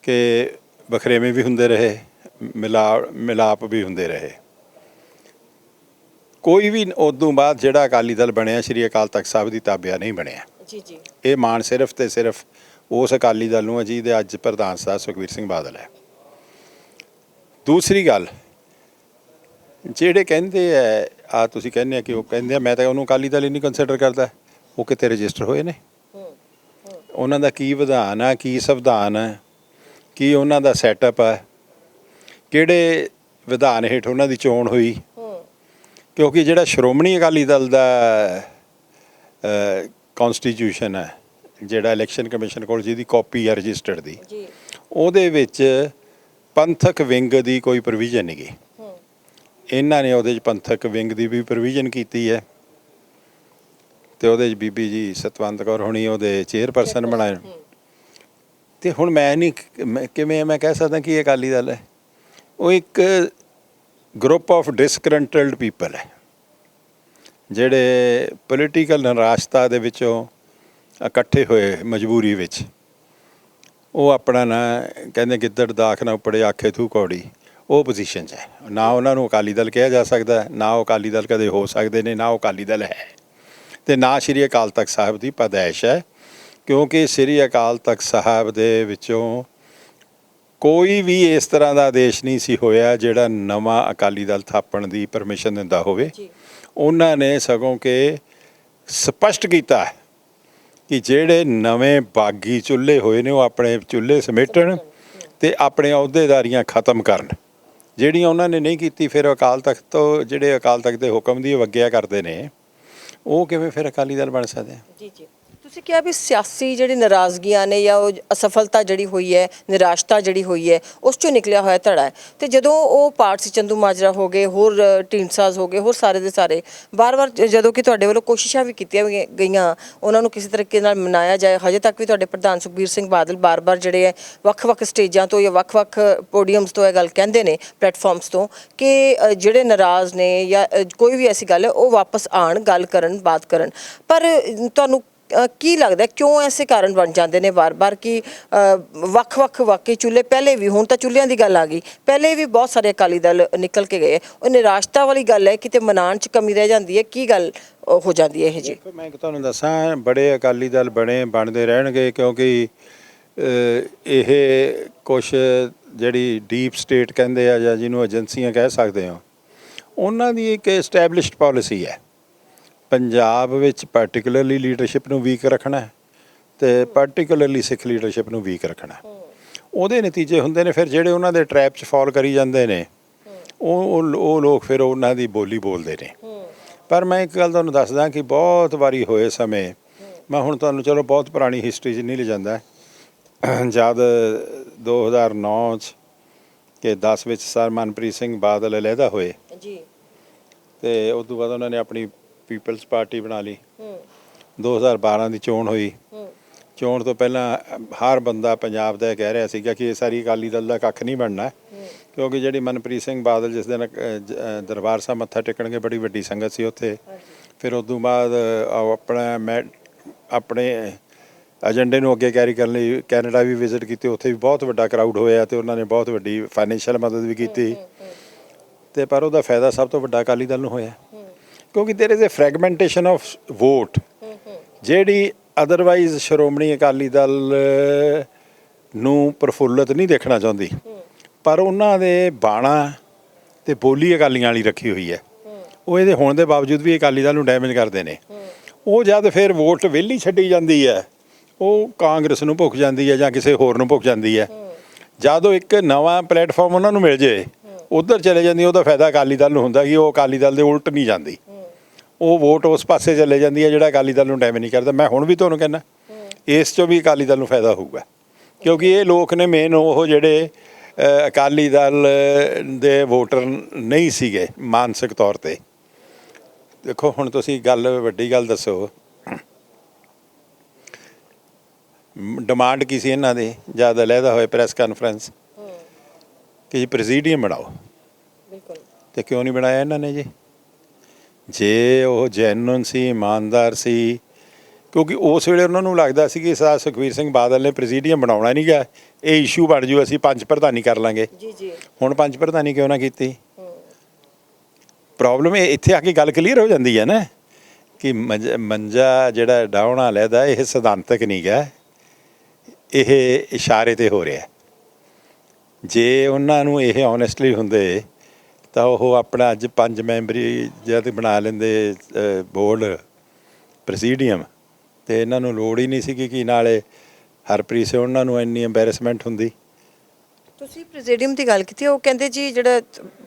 Speaker 2: ਕਿ ਵਖਰੇਵੇਂ ਵੀ ਹੁੰਦੇ ਰਹੇ, ਮਿਲਾ, ਮਿਲਾਪ ਵੀ ਹੁੰਦੇ ਰਹੇ। ਕੋਈ ਵੀ ਉਦੋਂ ਬਾਅਦ ਜਿਹੜਾ ਅਕਾਲੀ ਦਲ ਬਣਿਆ, ਸ਼੍ਰੀ ਅਕਾਲ ਤਖਤ ਸਾਹਿਬ ਦੀ ਤਾਬਿਆ ਨਹੀਂ ਬਣਿਆ।
Speaker 1: ਜੀ ਜੀ।
Speaker 2: ਇਹ ਮਾਣ ਸਿਰਫ ਤੇ ਸਿਰਫ ਉਸ ਅਕਾਲੀ ਦਲ ਨੂੰ ਹੈ ਜਿਹਦੇ ਅੱਜ ਪ੍ਰਧਾਨ ਸਾਹਿਬ ਸੁਖਵੀਰ ਸਿੰਘ ਬਾਦਲ ਹੈ। ਦੂਸਰੀ ਗੱਲ ਜਿਹੜੇ ਕਹਿੰਦੇ ਆ ਆ ਤੁਸੀਂ ਕਹਿੰਦੇ ਆ ਕਿ ਉਹ ਕਹਿੰਦੇ ਆ ਮੈਂ ਤਾਂ ਉਹਨੂੰ ਅਕਾਲੀ ਦਲ ਹੀ ਨਹੀਂ ਕੰਸੀਡਰ ਕਰਦਾ। ਉਹ ਕਿਤੇ ਰਜਿਸਟਰ ਹੋਏ ਨੇ? ਉਹਨਾਂ ਦਾ ਕੀ ਵਿਧਾਨ ਆ ਕੀ ਸੰਵਿਧਾਨ ਆ ਕੀ ਉਹਨਾਂ ਦਾ ਸੈਟਅਪ ਆ? ਕਿਹੜੇ ਵਿਧਾਨ ਹੇਠ ਉਹਨਾਂ ਦੀ ਚੋਣ ਹੋਈ? ਕਿਉਂਕਿ ਜਿਹੜਾ ਸ਼੍ਰੋਮਣੀ ਅਕਾਲੀ ਦਲ ਦਾ ਕਨਸਟੀਟਿਊਸ਼ਨ ਹੈ ਜਿਹੜਾ ਇਲੈਕਸ਼ਨ ਕਮਿਸ਼ਨ ਕੋਲ ਜਿਹਦੀ ਕਾਪੀ ਹੈ ਰਜਿਸਟਰਡ ਦੀ
Speaker 1: ਜੀ।
Speaker 2: ਉਹਦੇ ਵਿੱਚ ਪੰਥਕ ਵਿੰਗ ਦੀ ਕੋਈ ਪ੍ਰੋਵੀਜ਼ਨ ਨਹੀਂ ਗੀ ਇਹਨਾਂ ਨੇ ਉਹਦੇ 'ਚ ਪੰਥਕ ਵਿੰਗ ਦੀ ਵੀ ਪ੍ਰੋਵੀਜ਼ਨ ਕੀਤੀ ਹੈ। ਤੇ ਉਹਦੇ 'ਚ ਬੀਬੀ ਜੀ ਸਤਵੰਤ ਕੌਰ ਹੁਣੀ ਉਹਦੇ ਚੇਅਰਪਰਸਨ ਬਣਾਏ। ਤੇ ਹੁਣ ਮੈਂ ਨਹੀਂ ਕਿਵੇਂ ਮੈਂ ਕਹਿ ਸਕਦਾ ਕਿ ਇਹ ਅਕਾਲੀ ਦਲ ਹੈ। ਉਹ ਇੱਕ ਗਰੁੱਪ ਆਫ ਡਿਸਕਰੰਟਲਡ ਪੀਪਲ ਹੈ। ਜਿਹੜੇ ਪੋਲੀਟੀਕਲ ਨਿਰਾਸ਼ਤਾ ਦੇ ਵਿੱਚੋਂ ਇਕੱਠੇ ਹੋਏ ਮਜਬੂਰੀ ਵਿੱਚ, ਉਹ ਆਪਣਾ ਨਾ ਕਹਿੰਦੇ ਗਿੱਦੜ ਦਾਖ ਨਾ ਉਪੜੇ ਆਖੇ ਥੂ ਕੌੜੀ, ਉਹ ਪੋਜੀਸ਼ਨ 'ਚ ਹੈ। ਨਾ ਉਹਨਾਂ ਨੂੰ ਅਕਾਲੀ ਦਲ ਕਿਹਾ ਜਾ ਸਕਦਾ, ਨਾ ਉਹ ਅਕਾਲੀ ਦਲ ਕਦੇ ਹੋ ਸਕਦੇ ਨੇ, ਨਾ ਉਹ ਅਕਾਲੀ ਦਲ ਹੈ। ਤੇ ਨਾ ਸ਼੍ਰੀ ਅਕਾਲ ਤਖਤ ਸਾਹਿਬ ਦੀ ਪਦੈਸ਼ ਹੈ, ਕਿਉਂਕਿ ਸ਼੍ਰੀ ਅਕਾਲ ਤਖਤ ਸਾਹਿਬ ਦੇ ਵਿੱਚੋਂ ਕੋਈ ਵੀ ਇਸ ਤਰ੍ਹਾਂ ਦਾ ਆਦੇਸ਼ ਨਹੀਂ ਸੀ ਹੋਇਆ ਜਿਹੜਾ ਨਵਾਂ ਅਕਾਲੀ ਦਲ ਥਾਪਣ ਦੀ ਪਰਮਿਸ਼ਨ ਦਿੰਦਾ ਹੋਵੇ।
Speaker 1: ਜੀ।
Speaker 2: ਉਹਨਾਂ ਨੇ ਸਗੋਂ ਕਿ ਸਪਸ਼ਟ ਕੀਤਾ ਹੈ ਕਿ ਜਿਹੜੇ ਨਵੇਂ ਬਾਗੀ ਚੁੱਲ੍ਹੇ ਹੋਏ ਨੇ ਉਹ ਆਪਣੇ ਚੁੱਲ੍ਹੇ ਸਮੇਟਣ ਤੇ ਆਪਣੇ ਅਹੁਦੇਦਾਰੀਆਂ ਖਤਮ ਕਰਨ। ਜਿਹੜੀਆਂ ਉਹਨਾਂ ਨੇ ਨਹੀਂ ਕੀਤੀ, ਫਿਰ ਅਕਾਲ ਤਖਤ ਤੋਂ ਜਿਹੜੇ ਅਕਾਲ ਤਖਤ ਦੇ ਹੁਕਮ ਦੀ ਅਵੱਗਿਆ ਕਰਦੇ ਨੇ, ਉਹ ਕਿਵੇਂ ਫਿਰ ਅਕਾਲੀ ਦਲ ਬਣ ਸਕਦੇ ਆ?
Speaker 1: ਜੀ ਜੀ। ਤੁਸੀਂ ਕਿਹਾ ਵੀ ਸਿਆਸੀ ਜਿਹੜੀ ਨਾਰਾਜ਼ਗੀਆਂ ਨੇ ਜਾਂ ਉਹ ਅਸਫਲਤਾ ਜਿਹੜੀ ਹੋਈ ਹੈ, ਨਿਰਾਸ਼ਤਾ ਜਿਹੜੀ ਹੋਈ ਹੈ, ਉਸ ਚੋਂ ਨਿਕਲਿਆ ਹੋਇਆ ਧੜਾ ਹੈ। ਤੇ ਜਦੋਂ ਉਹ ਪਾਰਟ ਸੀ ਚੰਦੂ ਮਾਜਰਾ ਹੋ ਗਏ, ਹੋਰ ਢੀਂਡਸਾਜ਼ ਹੋ ਗਏ, ਹੋਰ ਸਾਰੇ ਦੇ ਸਾਰੇ ਬਾਰ-ਬਾਰ ਜਦੋਂ ਕਿ ਤੁਹਾਡੇ ਵੱਲੋਂ ਕੋਸ਼ਿਸ਼ਾਂ ਵੀ ਕੀਤੀਆਂ ਗਈਆਂ, ਉਹਨਾਂ ਨੂੰ ਕਿਸੇ ਤਰੀਕੇ ਨਾਲ ਮਨਾਇਆ ਜਾਏ, ਹਜੇ ਤੱਕ ਵੀ ਤੁਹਾਡੇ ਪ੍ਰਧਾਨ ਸੁਖਬੀਰ ਸਿੰਘ ਬਾਦਲ ਬਾਰ-ਬਾਰ ਜਿਹੜੇ ਹੈ, ਵੱਖ-ਵੱਖ ਸਟੇਜਾਂ ਤੋਂ ਜਾਂ ਵੱਖ-ਵੱਖ ਪੋਡੀਅਮਸ ਤੋਂ ਇਹ ਗੱਲ ਕਹਿੰਦੇ ਨੇ, ਪਲੇਟਫਾਰਮਸ ਤੋਂ, ਕਿ ਜਿਹੜੇ ਨਾਰਾਜ਼ ਨੇ ਜਾਂ ਕੋਈ ਵੀ ਐਸੀ ਗੱਲ ਹੈ, ਉਹ ਵਾਪਸ ਆਣ ਗੱਲ ਕਰਨ, ਬਾਤ ਕਰਨ। ਪਰ ਤੁਹਾਨੂੰ ਕੀ ਲੱਗਦਾ ਕਿਉਂ ਐਸੇ ਕਾਰਨ ਬਣ ਜਾਂਦੇ ਨੇ ਵਾਰ-ਵਾਰ ਕਿ ਵੱਖ-ਵੱਖ ਵਾਕਈ ਚੁੱਲ੍ਹੇ ਪਹਿਲੇ ਵੀ, ਹੁਣ ਤਾਂ ਚੁੱਲ੍ਹਿਆਂ ਦੀ ਗੱਲ ਆ ਗਈ। ਪਹਿਲੇ ਵੀ ਬਹੁਤ ਸਾਰੇ ਅਕਾਲੀ ਦਲ ਨਿਕਲ ਕੇ ਗਏ। ਉਹ ਨਿਰਾਸ਼ਤਾ ਵਾਲੀ ਗੱਲ ਹੈ, ਕਿਤੇ ਮਨਾਣ 'ਚ ਕਮੀ ਰਹਿ ਜਾਂਦੀ ਹੈ। ਕੀ ਗੱਲ ਹੋ ਜਾਂਦੀ ਹੈ ਇਹ ਜੀ?
Speaker 2: ਮੈਂ ਇੱਕ ਤੁਹਾਨੂੰ ਦੱਸਾਂ, ਬੜੇ ਅਕਾਲੀ ਦਲ ਬਣੇ, ਬਣਦੇ ਰਹਿਣਗੇ, ਕਿਉਂਕਿ ਇਹ ਕੁਝ ਜਿਹੜੀ ਡੀਪ ਸਟੇਟ ਕਹਿੰਦੇ ਆ ਜਾਂ ਜਿਹਨੂੰ ਏਜੰਸੀਆਂ ਕਹਿ ਸਕਦੇ ਹੋ, ਉਹਨਾਂ ਦੀ ਇੱਕ ਐਸਟੈਬਲਿਸ਼ਡ ਪਾਲਿਸੀ ਹੈ। ਪੰਜਾਬ ਵਿੱਚ ਪਾਰਟਿਕੂਲਰਲੀ ਲੀਡਰਸ਼ਿਪ ਨੂੰ ਵੀਕ ਰੱਖਣਾ ਹੈ ਤੇ ਪਾਰਟਿਕੂਲਰਲੀ ਸਿੱਖ ਲੀਡਰਸ਼ਿਪ ਨੂੰ ਵੀਕ ਰੱਖਣਾ ਹੈ। ਉਹਦੇ ਨਤੀਜੇ ਹੁੰਦੇ ਨੇ ਫਿਰ ਜਿਹੜੇ ਉਹਨਾਂ ਦੇ ਟ੍ਰੈਪ 'ਚ ਫਾਲ ਕਰੀ ਜਾਂਦੇ ਨੇ ਉਹ ਉਹ- ਲੋਕ ਫਿਰ ਉਹਨਾਂ ਦੀ ਬੋਲੀ ਬੋਲਦੇ ਨੇ। ਪਰ ਮੈਂ ਇੱਕ ਗੱਲ ਤੁਹਾਨੂੰ ਦੱਸਦਾ ਕਿ ਬਹੁਤ ਵਾਰੀ ਹੋਏ ਸਮੇਂ ਮੈਂ ਹੁਣ ਤੁਹਾਨੂੰ ਚਲੋ ਬਹੁਤ ਪੁਰਾਣੀ ਹਿਸਟਰੀ 'ਚ ਨਹੀਂ ਲੈ ਜਾਂਦਾ ਜਦ 2009 'ਚ ਕਿ 10 ਵਿੱਚ ਸਰ ਮਨਪ੍ਰੀਤ ਸਿੰਘ ਬਾਦਲ ਅਲੱਗਾ ਹੋਏ।
Speaker 1: ਜੀ।
Speaker 2: ਤੇ ਉਸ ਤੋਂ ਬਾਅਦ ਉਹਨਾਂ ਨੇ ਆਪਣੀ ਪੀਪਲਸ ਪਾਰਟੀ ਬਣਾ ਲਈ।
Speaker 1: ਹੂੰ।
Speaker 2: 2012 ਦੀ ਚੋਣ ਹੋਈ।
Speaker 1: ਹੂੰ।
Speaker 2: ਚੋਣ ਤੋਂ ਪਹਿਲਾਂ ਹਰ ਬੰਦਾ ਪੰਜਾਬ ਦਾ ਕਹਿ ਰਿਹਾ ਸੀਗਾ ਕਿ ਇਹ ਸਾਰੀ ਅਕਾਲੀ ਦਲ ਦਾ ਕੱਖ ਨਹੀਂ ਬਣਨਾ। ਕਿਉਂਕਿ ਜਿਹੜੀ ਮਨਪ੍ਰੀਤ ਸਿੰਘ ਬਾਦਲ ਜਿਸ ਦਿਨ ਦਰਬਾਰ ਸਾਹਿਬ ਮੱਥਾ ਟੇਕਣਗੇ ਬੜੀ ਵੱਡੀ ਸੰਗਤ ਸੀ ਉੱਥੇ। ਫਿਰ ਉਸ ਤੋਂ ਬਾਅਦ ਆਪਣਾ ਮੈਂ ਆਪਣੇ ਏਜੰਡੇ ਨੂੰ ਅੱਗੇ ਕੈਰੀ ਕਰਨ ਲਈ ਕੈਨੇਡਾ ਵੀ ਵਿਜ਼ਿਟ ਕੀਤੀ ਉੱਥੇ ਵੀ ਬਹੁਤ ਵੱਡਾ ਕਰਾਊਡ ਹੋਇਆ ਤੇ ਉਹਨਾਂ ਨੇ ਬਹੁਤ ਵੱਡੀ ਫਾਈਨੈਂਸ਼ੀਅਲ ਮਦਦ ਵੀ ਕੀਤੀ। ਤੇ ਪਰ ਉਹਦਾ ਫਾਇਦਾ ਸਭ ਤੋਂ ਵੱਡਾ ਅਕਾਲੀ ਦਲ ਨੂੰ ਹੋਇਆ। ਕਿਉਂਕਿ there is a fragmentation of vote ਜਿਹੜੀ ਅਦਰਵਾਈਜ਼ ਸ਼੍ਰੋਮਣੀ ਅਕਾਲੀ ਦਲ ਨੂੰ ਪ੍ਰਫੁੱਲਤ ਨਹੀਂ ਦੇਖਣਾ ਚਾਹੁੰਦੀ। ਪਰ ਉਹਨਾਂ ਦੇ ਬਾਣਾ ਤੇ ਬੋਲੀ ਅਕਾਲੀਆਂ ਵਾਲੀ ਰੱਖੀ ਹੋਈ ਹੈ। ਉਹ ਇਹਦੇ ਹੋਣ ਦੇ ਬਾਵਜੂਦ ਵੀ ਅਕਾਲੀ ਦਲ ਨੂੰ ਡੈਮੇਜ ਕਰਦੇ ਨੇ। ਉਹ ਜਦ ਫਿਰ ਵੋਟ ਵਿਹਲੀ ਛੱਡੀ ਜਾਂਦੀ ਹੈ, ਉਹ ਕਾਂਗਰਸ ਨੂੰ ਭੁੱਖ ਜਾਂਦੀ ਹੈ ਜਾਂ ਕਿਸੇ ਹੋਰ ਨੂੰ ਭੁੱਖ ਜਾਂਦੀ ਹੈ। ਜਦੋਂ ਇੱਕ ਨਵਾਂ ਪਲੇਟਫਾਰਮ ਉਹਨਾਂ ਨੂੰ ਮਿਲ ਜੇ, ਉਧਰ ਚਲੇ ਜਾਂਦੀ ਉਹਦਾ ਫਾਇਦਾ ਅਕਾਲੀ ਦਲ ਨੂੰ ਹੁੰਦਾ ਕਿ ਉਹ ਅਕਾਲੀ ਦਲ ਦੇ ਉਲਟ ਨਹੀਂ ਜਾਂਦੀ। ਉਹ ਵੋਟ ਉਸ ਪਾਸੇ ਚਲੇ ਜਾਂਦੀ ਹੈ ਜਿਹੜਾ ਅਕਾਲੀ ਦਲ ਨੂੰ ਡੈਮੇਜ ਨਹੀਂ ਕਰਦਾ। ਮੈਂ ਹੁਣ ਵੀ ਤੁਹਾਨੂੰ ਕਹਿੰਦਾ ਇਸ ਚੋਂ ਵੀ ਅਕਾਲੀ ਦਲ ਨੂੰ ਫਾਇਦਾ ਹੋਊਗਾ। ਕਿਉਂਕਿ ਇਹ ਲੋਕ ਨੇ ਮੇਨ ਉਹ ਜਿਹੜੇ ਅਕਾਲੀ ਦਲ ਦੇ ਵੋਟਰ ਨਹੀਂ ਸੀਗੇ ਮਾਨਸਿਕ ਤੌਰ ਤੇ। ਦੇਖੋ ਹੁਣ ਤੁਸੀਂ ਗੱਲ ਵੱਡੀ ਗੱਲ ਦੱਸੋ। ਡਿਮਾਂਡ ਕੀ ਸੀ ਇਹਨਾਂ ਦੀ? ਜਦ ਅਲੱਗਾ ਹੋਏ ਪ੍ਰੈਸ ਕਾਨਫਰੰਸ ਕਿ ਜੀ ਪ੍ਰੈਜ਼ੀਡੀਅਮ ਬਣਾਓ।
Speaker 1: ਬਿਲਕੁਲ।
Speaker 2: ਤੇ ਕਿਉਂ ਨਹੀਂ ਬਣਾਇਆ ਇਹਨਾਂ ਨੇ ਜੀ? ਜੇ ਉਹ ਜੈਨੂਨ ਸੀ ਇਮਾਨਦਾਰ ਸੀ ਕਿਉਂਕਿ ਉਸ ਵੇਲੇ ਉਹਨਾਂ ਨੂੰ ਲੱਗਦਾ ਸੀ ਕਿ ਸਰ ਸੁਖਵੀਰ ਸਿੰਘ ਬਾਦਲ ਨੇ ਪ੍ਰੈਜ਼ੀਡੀਅਮ ਬਣਾਉਣਾ ਨਹੀਂਗਾ ਇਹ ਇਸ਼ੂ ਬਣ ਜੂ ਅਸੀਂ ਪੰਜ ਪ੍ਰਧਾਨੀ ਕਰ ਲਾਂਗੇ।
Speaker 1: ਜੀ ਜੀ।
Speaker 2: ਹੁਣ ਪੰਜ ਪ੍ਰਧਾਨੀ ਕਿਉਂ ਨਾ ਕੀਤੀ? ਪ੍ਰੋਬਲਮ ਇਹ ਇੱਥੇ ਆ ਕੇ ਗੱਲ ਕਲੀਅਰ ਹੋ ਜਾਂਦੀ ਹੈ ਨਾ ਕਿ ਮੰਜ- ਜਿਹੜਾ ਡਾਉਣਾ ਲੈਦਾ ਇਹ ਸਿਧਾਂਤਕ ਨਹੀਂ ਗਾ ਇਹ ਇਸ਼ਾਰੇ ਤੇ ਹੋ ਰਿਹਾ। ਜੇ ਉਹਨਾਂ ਨੂੰ ਇਹ ਓਨੈਸਟਲੀ ਹੁੰਦੇ ਤਾਂ ਉਹ ਆਪਣਾ ਅੱਜ ਪੰਜ ਮੈਂਬਰੀ ਜਦ ਬਣਾ ਲੈਂਦੇ ਬੋਰਡ ਪ੍ਰੈਸੀਡੀਅਮ ਤੇ ਇਹਨਾਂ ਨੂੰ ਲੋੜ ਹੀ ਨਹੀਂ ਸੀ ਕਿ ਨਾਲੇ ਹਰਪ੍ਰੀਤ ਸਿੰਘ ਉਹਨਾਂ ਨੂੰ ਇੰਨੀ ਐਮਬੈਰਸਮੈਂਟ ਹੁੰਦੀ।
Speaker 1: ਤੁਸੀਂ ਪ੍ਰੈਜ਼ੀਡੀਅਮ ਦੀ ਗੱਲ ਕੀਤੀ ਉਹ ਕਹਿੰਦੇ ਜੀ ਜਿਹੜਾ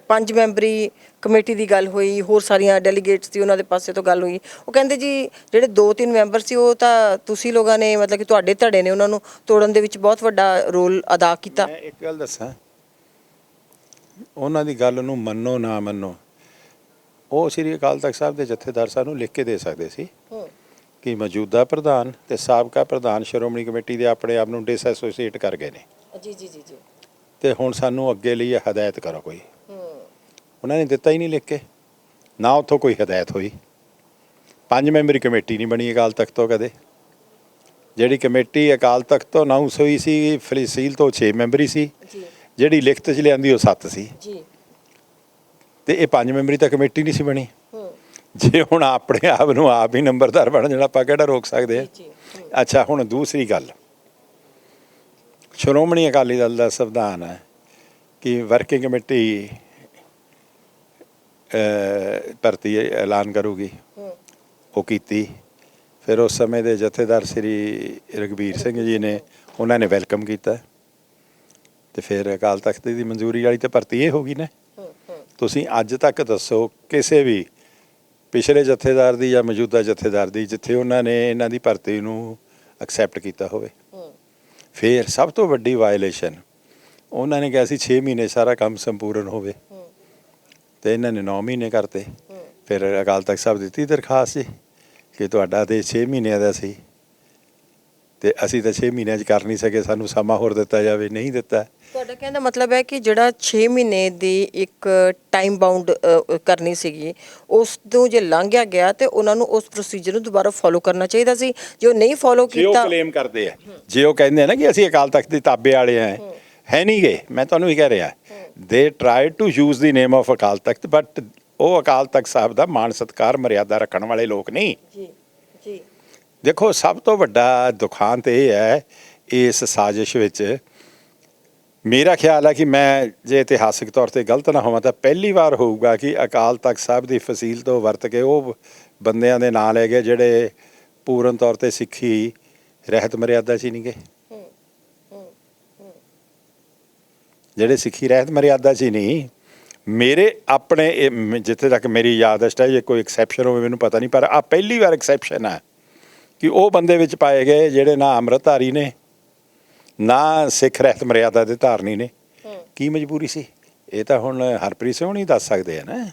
Speaker 1: ਪੰਜ ਮੈਂਬਰੀ ਕਮੇਟੀ ਦੀ ਗੱਲ ਹੋਈ ਹੋਰ ਸਾਰੀਆਂ ਡੈਲੀਗੇਟਸ ਦੀ ਉਹਨਾਂ ਦੇ ਪਾਸੇ ਤੋਂ ਗੱਲ ਹੋਈ ਉਹ ਕਹਿੰਦੇ ਜੀ ਜਿਹੜੇ ਦੋ ਤਿੰਨ ਮੈਂਬਰ ਸੀ ਉਹ ਤਾਂ ਤੁਸੀਂ ਲੋਕਾਂ ਨੇ ਮਤਲਬ ਕਿ ਤੁਹਾਡੇ ਧੜੇ ਨੇ ਉਹਨਾਂ ਨੂੰ ਤੋੜਨ ਦੇ ਵਿੱਚ ਬਹੁਤ ਵੱਡਾ ਰੋਲ ਅਦਾ ਕੀਤਾ।
Speaker 2: ਮੈਂ ਇੱਕ ਗੱਲ ਦੱਸਾਂ ਉਹਨਾਂ ਦੀ ਗੱਲ ਨੂੰ ਮੰਨੋ ਨਾ ਮੰਨੋ ਉਹ ਸ੍ਰੀ ਅਕਾਲ ਤਖਤ ਸਾਹਿਬ ਦੇ ਜਥੇਦਾਰ ਸਾਨੂੰ ਲਿਖ ਕੇ ਦੇ ਸਕਦੇ ਸੀ ਕਿ ਮੌਜੂਦਾ ਪ੍ਰਧਾਨ ਤੇ ਸਾਬਕਾ ਪ੍ਰਧਾਨ ਸ਼੍ਰੋਮਣੀ ਕਮੇਟੀ ਦੇ ਆਪਣੇ ਆਪ ਨੂੰ ਡਿਸਐਸੋਸੀਏਟ ਕਰ ਗਏ ਨੇ।
Speaker 1: ਜੀ ਜੀ ਜੀ ਜੀ।
Speaker 2: ਤੇ ਹੁਣ ਸਾਨੂੰ ਅੱਗੇ ਲਈ ਹਦਾਇਤ ਕਰੋ ਕੋਈ। ਉਹਨਾਂ ਨੇ ਦਿੱਤਾ ਹੀ ਨਹੀਂ ਲਿਖ ਕੇ। ਨਾ ਉੱਥੋਂ ਕੋਈ ਹਦਾਇਤ ਹੋਈ। ਪੰਜ ਮੈਂਬਰੀ ਕਮੇਟੀ ਨਹੀਂ ਬਣੀ ਅਕਾਲ ਤਖਤ ਤੋਂ ਕਦੇ। ਜਿਹੜੀ ਕਮੇਟੀ ਅਕਾਲ ਤਖਤ ਤੋਂ ਅਨਾਉਂਸ ਹੋਈ ਸੀ ਫਲੀਸੀਲ ਤੋਂ 6 ਮੈਂਬਰੀ ਸੀ।
Speaker 1: ਜੀ।
Speaker 2: ਜਿਹੜੀ ਲਿਖਤ 'ਚ ਲਿਆਂਦੀ ਉਹ 7 ਸੀ।
Speaker 1: ਜੀ।
Speaker 2: ਤੇ ਇਹ ਪੰਜ ਮੈਂਬਰੀ ਤਾਂ ਕਮੇਟੀ ਨਹੀਂ ਸੀ ਬਣੀ। ਜੇ ਹੁਣ ਆਪਣੇ ਆਪ ਨੂੰ ਆਪ ਹੀ ਨੰਬਰਦਾਰ ਬਣ ਜਾਣਾ ਆਪਾਂ ਕਿਹੜਾ ਰੋਕ ਸਕਦੇ ਆ? ਅੱਛਾ ਹੁਣ ਦੂਸਰੀ ਗੱਲ। ਸ਼੍ਰੋਮਣੀ ਅਕਾਲੀ ਦਲ ਦਾ ਸੰਵਿਧਾਨ ਹੈ ਕਿ ਵਰਕਿੰਗ ਕਮੇਟੀ ਭਰਤੀ ਐਲਾਨ ਕਰੂਗੀ। ਉਹ ਕੀਤੀ। ਫਿਰ ਉਸ ਸਮੇਂ ਦੇ ਜਥੇਦਾਰ ਸ੍ਰੀ ਰਗਵੀਰ ਸਿੰਘ ਜੀ ਨੇ ਉਹਨਾਂ ਨੇ ਵੈਲਕਮ ਕੀਤਾ। ਤੇ ਫਿਰ ਅਕਾਲ ਤਖਤ ਦੀ ਮਨਜ਼ੂਰੀ ਵਾਲੀ ਤੇ ਭਰਤੀ ਇਹ ਹੋ ਗਈ ਨਾ। ਤੁਸੀਂ ਅੱਜ ਤੱਕ ਦੱਸੋ, ਕਿਸੇ ਵੀ ਪਿਛਲੇ ਜਥੇਦਾਰ ਦੀ ਜਾਂ ਮੌਜੂਦਾ ਜਥੇਦਾਰ ਦੀ, ਜਿੱਥੇ ਉਹਨਾਂ ਨੇ ਇਹਨਾਂ ਦੀ ਭਰਤੀ ਨੂੰ ਐਕਸੈਪਟ ਕੀਤਾ ਹੋਵੇ। ਫਿਰ ਸਭ ਤੋਂ ਵੱਡੀ ਵਾਇਲੇਸ਼ਨ ਉਹਨਾਂ ਨੇ ਕਿਹਾ ਸੀ 6 ਮਹੀਨੇ ਸਾਰਾ ਕੰਮ ਸੰਪੂਰਨ ਹੋਵੇ।
Speaker 1: ਹੂੰ
Speaker 2: ਤੇ ਇਹਨਾਂ ਨੇ 9 ਮਹੀਨੇ ਕਰਤੇ। ਫਿਰ ਅਕਾਲ ਤਖਤ ਸਾਹਿਬ ਦਿੱਤੀ ਦਰਖਾਸਤ ਜੀ ਕਿ ਤੁਹਾਡਾ ਤੇ 6 ਮਹੀਨਿਆਂ ਦਾ ਸੀ। ਤੇ ਅਸੀਂ ਤਾਂ 6 ਮਹੀਨਿਆਂ 'ਚ ਕਰ ਨਹੀਂ ਸਕੇ ਸਾਨੂੰ ਸਮਾਂ ਹੋਰ ਦਿੱਤਾ ਜਾਵੇ ਨਹੀਂ ਦਿੱਤਾ।
Speaker 1: ਤੁਹਾਡਾ ਕਹਿਣ ਦਾ ਮਤਲਬ ਹੈ ਕਿ ਜਿਹੜਾ 6 ਮਹੀਨੇ ਦੀ ਇੱਕ ਟਾਈਮ ਬਾਉਂਡ ਕਰਨੀ ਸੀਗੀ ਉਸ ਤੋਂ ਜੇ ਲੰਘਿਆ ਗਿਆ ਤੇ ਉਹਨਾਂ ਨੂੰ ਉਸ ਪ੍ਰੋਸੀਜਰ ਨੂੰ ਦੁਬਾਰਾ ਫੋਲੋ ਕਰਨਾ ਚਾਹੀਦਾ ਸੀ। ਜੇ ਉਹ ਨਹੀਂ ਫੋਲੋ
Speaker 2: ਜੇ ਉਹ
Speaker 1: ਕੀਤਾ
Speaker 2: ਕਲੇਮ ਕਰਦੇ ਆ। ਜੇ ਉਹ ਕਹਿੰਦੇ ਆ ਨਾ ਕਿ ਅਸੀਂ ਅਕਾਲ ਤਖਤ ਦੇ ਤਾਬੇ ਵਾਲੇ ਆ ਹੈ। ਨਹੀਂ ਗਏ ਮੈਂ ਤੁਹਾਨੂੰ ਵੀ ਕਹਿ ਰਿਹਾ। They try to use the name of Akal Takht but ਉਹ ਅਕਾਲ ਤਖਤ ਸਾਹਿਬ ਦਾ ਮਾਣ ਸਤਕਾਰ ਮਰਿਆਦਾ ਰੱਖਣ ਵਾਲੇ ਲੋਕ ਨਹੀਂ।
Speaker 1: ਜੀ।
Speaker 2: ਦੇਖੋ, ਸਭ ਤੋਂ ਵੱਡਾ ਦੁਖਾਂਤ ਇਹ ਹੈ, ਇਸ ਸਾਜ਼ਿਸ਼ ਵਿੱਚ ਮੇਰਾ ਖਿਆਲ ਹੈ ਕਿ ਮੈਂ ਜੇ ਇਤਿਹਾਸਿਕ ਤੌਰ ਤੇ ਗਲਤ ਨਾ ਹੋਵਾਂ, ਤਾਂ ਪਹਿਲੀ ਵਾਰ ਹੋਊਗਾ ਕਿ ਅਕਾਲ ਤਖਤ ਸਾਹਿਬ ਦੀ ਫਸੀਲ ਤੋਂ ਵਰਤ ਕੇ ਉਹ ਬੰਦਿਆਂ ਦੇ ਨਾਂ ਲੈ ਗਏ, ਜਿਹੜੇ ਪੂਰਨ ਤੌਰ ਤੇ ਸਿੱਖੀ ਰਹਿਤ ਮਰਿਆਦਾ 'ਚ ਹੀ ਨਹੀਂ ਗਏ। ਜਿਹੜੇ ਸਿੱਖੀ ਰਹਿਤ ਮਰਿਆਦਾ 'ਚ ਹੀ ਨਹੀਂ, ਮੇਰੇ ਆਪਣੇ ਇਹ ਮ- ਜਿੱਥੇ ਤੱਕ ਮੇਰੀ ਯਾਦਸ਼ਟ ਹੈ, ਜੇ ਕੋਈ ਐਕਸੈਪਸ਼ਨ ਹੋਵੇ ਮੈਨੂੰ ਪਤਾ ਨਹੀਂ, ਪਰ ਆ ਪਹਿਲੀ ਵਾਰ ਐਕਸੈਪਸ਼ਨ ਹੈ। ਕਿ ਉਹ ਬੰਦੇ ਵਿੱਚ ਪਾਏ ਗਏ ਜਿਹੜੇ ਨਾ ਅੰਮ੍ਰਿਤਧਾਰੀ ਨੇ ਨਾ ਸਿੱਖ ਰਹਿਤ ਮਰਿਆਦਾ ਦੇ ਧਾਰਨੀ ਨੇ। ਕੀ ਮਜਬੂਰੀ ਸੀ? ਇਹ ਤਾਂ ਹੁਣ ਹਰਪ੍ਰੀਤ ਸਿੰਘ ਨਹੀਂ ਦੱਸ ਸਕਦੇ ਆ ਨਾ।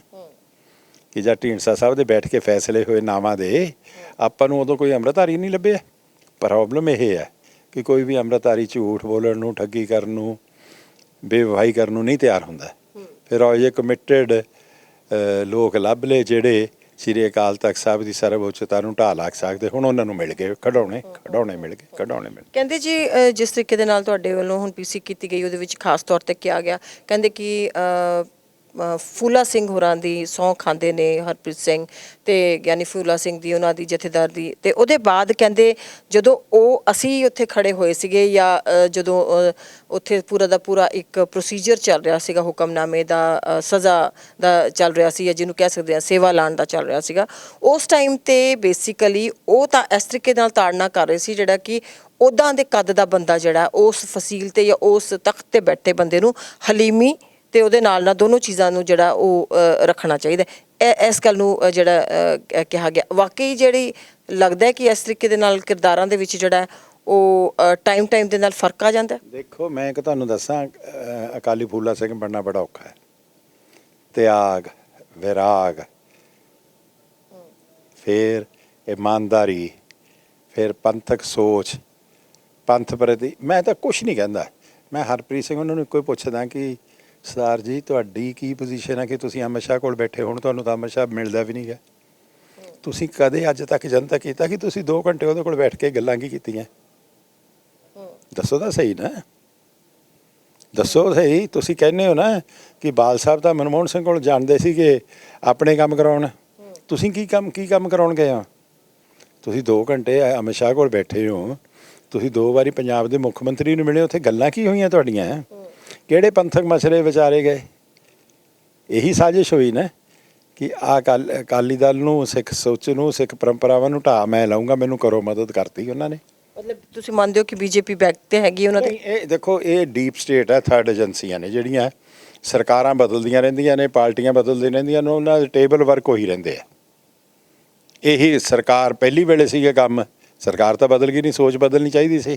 Speaker 2: ਕਿ ਜਾਂ ਢੀਂਡਸਾ ਸਾਹਿਬ ਦੇ ਬੈਠ ਕੇ ਫੈਸਲੇ ਹੋਏ ਨਾਵਾਂ ਦੇ ਆਪਾਂ ਨੂੰ ਉਦੋਂ ਕੋਈ ਅੰਮ੍ਰਿਤਧਾਰੀ ਨਹੀਂ ਲੱਭਿਆ। ਪ੍ਰੋਬਲਮ ਇਹ ਹੈ ਕਿ ਕੋਈ ਵੀ ਅੰਮ੍ਰਿਤਧਾਰੀ ਝੂਠ ਬੋਲਣ ਨੂੰ ਠੱਗੀ ਕਰਨ ਨੂੰ ਬੇਵਫਾਈ ਕਰਨ ਨੂੰ ਨਹੀਂ ਤਿਆਰ ਹੁੰਦਾ। ਫਿਰ ਉਹ ਜੇ ਕਮਿਟਡ ਲੋਕ ਲੱਭ ਲਏ ਜਿਹੜੇ ਸ੍ਰੀ ਅਕਾਲ ਤਖਤ ਸਾਹਿਬ ਦੀ ਸਰਵਉੱਚਤਾ ਨੂੰ ਢਾਹ ਲਾ ਸਕਦੇ। ਹੁਣ ਉਹਨਾਂ ਨੂੰ ਮਿਲ ਗਏ ਖਡਾਉਣੇ ਖਡਾਉਣੇ ਮਿਲ ਗਏ ਖਡਾਉਣੇ ਮਿਲ ਗਏ।
Speaker 1: ਕਹਿੰਦੇ ਜੀ ਅ, ਜਿਸ ਤਰੀਕੇ ਦੇ ਨਾਲ ਤੁਹਾਡੇ ਵੱਲੋਂ ਹੁਣ ਪੀਸੀ ਕੀਤੀ ਗਈ ਉਹਦੇ ਵਿੱਚ ਖਾਸ ਤੌਰ ਤੇ ਕਿਹਾ ਗਿਆ। ਕਹਿੰਦੇ ਕਿ ਅ, ਫੂਲਾ ਸਿੰਘ ਹੋਰਾਂ ਦੀ ਸਹੁੰ ਖਾਂਦੇ ਨੇ, ਹਰਪ੍ਰੀਤ ਸਿੰਘ ਤੇ ਗਿਆਨੀ ਫੂਲਾ ਸਿੰਘ ਦੀ ਉਹਨਾਂ ਦੀ ਜਥੇਦਾਰ ਦੀ। ਤੇ ਉਹਦੇ ਬਾਅਦ ਕਹਿੰਦੇ ਜਦੋਂ ਉਹ ਅਸੀਂ ਉੱਥੇ ਖੜੇ ਹੋਏ ਸੀਗੇ ਜਾਂ ਜਦੋਂ ਉੱਥੇ ਪੂਰਾ ਦਾ ਪੂਰਾ ਇੱਕ ਪ੍ਰੋਸੀਜਰ ਚੱਲ ਰਿਹਾ ਸੀਗਾ, ਹੁਕਮਨਾਮੇ ਦਾ ਸਜ਼ਾ ਦਾ ਚੱਲ ਰਿਹਾ ਸੀ ਜਾਂ ਜਿਹਨੂੰ ਕਹਿ ਸਕਦੇ ਆ ਸੇਵਾ ਲਾਣ ਦਾ ਚੱਲ ਰਿਹਾ ਸੀਗਾ। ਉਸ ਟਾਈਮ ਤੇ ਬੇਸਿਕਲੀ ਉਹ ਤਾਂ ਇਸ ਤਰੀਕੇ ਨਾਲ ਤਾੜਨਾ ਕਰ ਰਹੇ ਸੀ ਜਿਹੜਾ ਕਿ ਉਦਾਂ ਦੇ ਕੱਦ ਦਾ ਬੰਦਾ ਜਿਹੜਾ, ਉਸ ਫਸੀਲ ਤੇ ਜਾਂ ਉਸ ਤਖਤ ਤੇ ਬੈਠੇ ਬੰਦੇ ਨੂੰ ਹਲੀਮੀ ਤੇ ਉਹਦੇ ਨਾਲ ਨਾਲ ਦੋਨੋਂ ਚੀਜ਼ਾਂ ਨੂੰ ਜਿਹੜਾ ਉਹ ਰੱਖਣਾ ਚਾਹੀਦਾ ਇਹ, ਇਸ ਗੱਲ ਨੂੰ ਜਿਹੜਾ ਕਿਹਾ ਗਿਆ। ਵਾਕਈ ਜਿਹੜੀ ਲੱਗਦਾ ਹੈ ਕਿ ਇਸ ਤਰੀਕੇ ਦੇ ਨਾਲ ਕਿਰਦਾਰਾਂ ਦੇ ਵਿੱਚ ਜਿਹੜਾ ਉਹ ਟਾਈਮ ਟਾਈਮ ਦੇ ਨਾਲ ਫ਼ਰਕ ਆ ਜਾਂਦਾ
Speaker 2: ਦੇਖੋ, ਮੈਂ ਇੱਕ ਤੁਹਾਨੂੰ ਦੱਸਾਂ ਅਕਾਲੀ ਫੂਲਾ ਸਿੰਘ ਬਣਨਾ ਬੜਾ ਔਖਾ ਹੈ। ਤਿਆਗ, ਵਿਰਾਗ, ਫਿਰ ਇਮਾਨਦਾਰੀ, ਫਿਰ ਪੰਥਕ ਸੋਚ, ਪੰਥ ਪ੍ਰਤੀ। ਮੈਂ ਤਾਂ ਕੁਝ ਨਹੀਂ ਕਹਿੰਦਾ। ਮੈਂ ਹਰਪ੍ਰੀਤ ਸਿੰਘ ਉਹਨਾਂ ਨੂੰ ਇੱਕੋ ਹੀ ਪੁੱਛਦਾ ਕਿ ਸਰਦਾਰ ਜੀ, ਤੁਹਾਡੀ ਕੀ ਪੋਜੀਸ਼ਨ ਹੈ ਕਿ ਤੁਸੀਂ ਅਮਿਤ ਸ਼ਾਹ ਕੋਲ ਬੈਠੇ ਹੋਣ? ਤੁਹਾਨੂੰ ਤਾਂ ਅਮਿਤ ਸ਼ਾਹ ਮਿਲਦਾ ਵੀ ਨਹੀਂ ਨਹੀਂਗਾ ਤੁਸੀਂ ਕਦੇ ਅੱਜ ਤੱਕ ਜਨਤਾ ਕੀਤਾ ਕਿ ਤੁਸੀਂ 2 ਘੰਟੇ ਉਹਦੇ ਕੋਲ ਬੈਠ ਕੇ ਗੱਲਾਂ ਕੀ ਕੀਤੀਆਂ? ਦੱਸੋ ਤਾਂ ਸਹੀ ਨਾ। ਦੱਸੋ ਸਹੀ, ਤੁਸੀਂ ਕਹਿੰਦੇ ਹੋ ਨਾ ਕਿ ਬਾਲ ਸਾਹਿਬ ਤਾਂ ਮਨਮੋਹਨ ਸਿੰਘ ਕੋਲ ਜਾਣਦੇ ਸੀਗੇ ਆਪਣੇ ਕੰਮ ਕਰਾਉਣ। ਤੁਸੀਂ ਕੀ ਕੰਮ ਕੀ ਕੰਮ ਕਰਾਉਣ ਗਏ ਹੋ? ਤੁਸੀਂ 2 ਘੰਟੇ ਅਮਿਤ ਸ਼ਾਹ ਕੋਲ ਬੈਠੇ ਹੋ। ਤੁਸੀਂ ਦੋ ਵਾਰੀ ਪੰਜਾਬ ਦੇ ਮੁੱਖ ਮੰਤਰੀ ਨੂੰ ਮਿਲੇ, ਉੱਥੇ ਗੱਲਾਂ ਕੀ ਹੋਈਆਂ ਤੁਹਾਡੀਆਂ? ਕਿਹੜੇ ਪੰਥਕ ਮਸਲੇ ਵਿਚਾਰੇ ਗਏ? ਇਹੀ ਸਾਜ਼ਿਸ਼ ਹੋਈ ਨਾ ਕਿ ਆ ਅਕਾਲੀ ਦਲ ਨੂੰ ਸਿੱਖ ਸੋਚ ਨੂੰ ਸਿੱਖ ਪਰੰਪਰਾਵਾਂ ਨੂੰ ਢਾਹ ਮੈਂ ਲਾਉਂਗਾ ਮੈਨੂੰ ਕਰੋ ਮਦਦ ਕਰਤੀ ਉਹਨਾਂ ਨੇ।
Speaker 1: ਮਤਲਬ ਤੁਸੀਂ ਮੰਨਦੇ ਹੋ ਕਿ ਬੀਜੇਪੀ ਬੈਕ ਤੇ ਹੈਗੀ ਉਹਨਾਂ ਦੇ
Speaker 2: ਇਹ ਦੇਖੋ ਇਹ ਡੀਪ ਸਟੇਟ ਹੈ ਥਰਡ ਏਜੰਸੀਆਂ ਨੇ ਜਿਹੜੀਆਂ ਸਰਕਾਰਾਂ ਬਦਲਦੀਆਂ ਰਹਿੰਦੀਆਂ ਨੇ ਪਾਰਟੀਆਂ ਬਦਲਦੀਆਂ ਰਹਿੰਦੀਆਂ ਨੇ ਉਹਨਾਂ ਦੇ ਟੇਬਲ ਵਰਕ ਉਹੀ ਰਹਿੰਦੇ ਆ। ਇਹੀ ਸਰਕਾਰ ਪਹਿਲੀ ਵੇਲੇ ਸੀਗਾ ਕੰਮ ਸਰਕਾਰ ਤਾਂ ਬਦਲ ਗਈ ਨਹੀਂ ਸੋਚ ਬਦਲਣੀ ਚਾਹੀਦੀ ਸੀ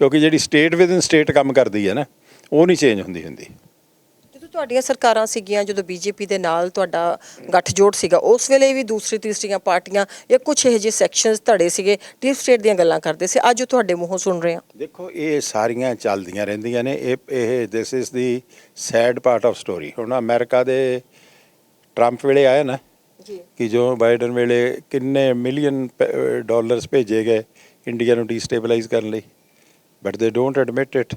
Speaker 2: ਕਿਉਂਕਿ ਜਿਹੜੀ ਸਟੇਟ ਵਿਦਨ ਸਟੇਟ ਕੰਮ ਕਰਦੀ ਹੈ ਨਾ ਉਹ ਨਹੀਂ ਚੇਂਜ ਹੁੰਦੀ ਹੁੰਦੀ।
Speaker 1: ਜਦੋਂ ਤੁਹਾਡੀਆਂ ਸਰਕਾਰਾਂ ਸੀਗੀਆਂ ਜਦੋਂ ਬੀਜੇਪੀ ਦੇ ਨਾਲ ਤੁਹਾਡਾ ਗੱਠਜੋੜ ਸੀਗਾ ਉਸ ਵੇਲੇ ਵੀ ਦੂਸਰੀ ਤੀਸਰੀਆਂ ਪਾਰਟੀਆਂ ਜਾਂ ਕੁਝ ਇਹੋ ਜਿਹੇ ਸੈਕਸ਼ਨਸ ਧੜੇ ਸੀਗੇ ਡੀਪ ਸਟੇਟ ਦੀਆਂ ਗੱਲਾਂ ਕਰਦੇ ਸੀ। ਅੱਜ ਉਹ ਤੁਹਾਡੇ ਮੂੰਹੋਂ ਸੁਣ ਰਹੇ ਹਾਂ।
Speaker 2: ਦੇਖੋ ਇਹ ਸਾਰੀਆਂ ਚੱਲਦੀਆਂ ਰਹਿੰਦੀਆਂ ਨੇ। ਇਹ ਇਹ this is the sad part of story ਹੁਣ ਅਮਰੀਕਾ ਦੇ ਟਰੰਪ ਵੇਲੇ ਆਇਆ ਨਾ
Speaker 1: ਜੀ।
Speaker 2: ਕਿ ਜੋ ਬਾਈਡਨ ਵੇਲੇ ਕਿੰਨੇ ਮਿਲੀਅਨ ਡਾਲਰਸ ਭੇਜੇ ਗਏ ਇੰਡੀਆ ਨੂੰ ਡੀਸਟੇਬਲਾਈਜ਼ ਕਰਨ ਲਈ। But they don't admit it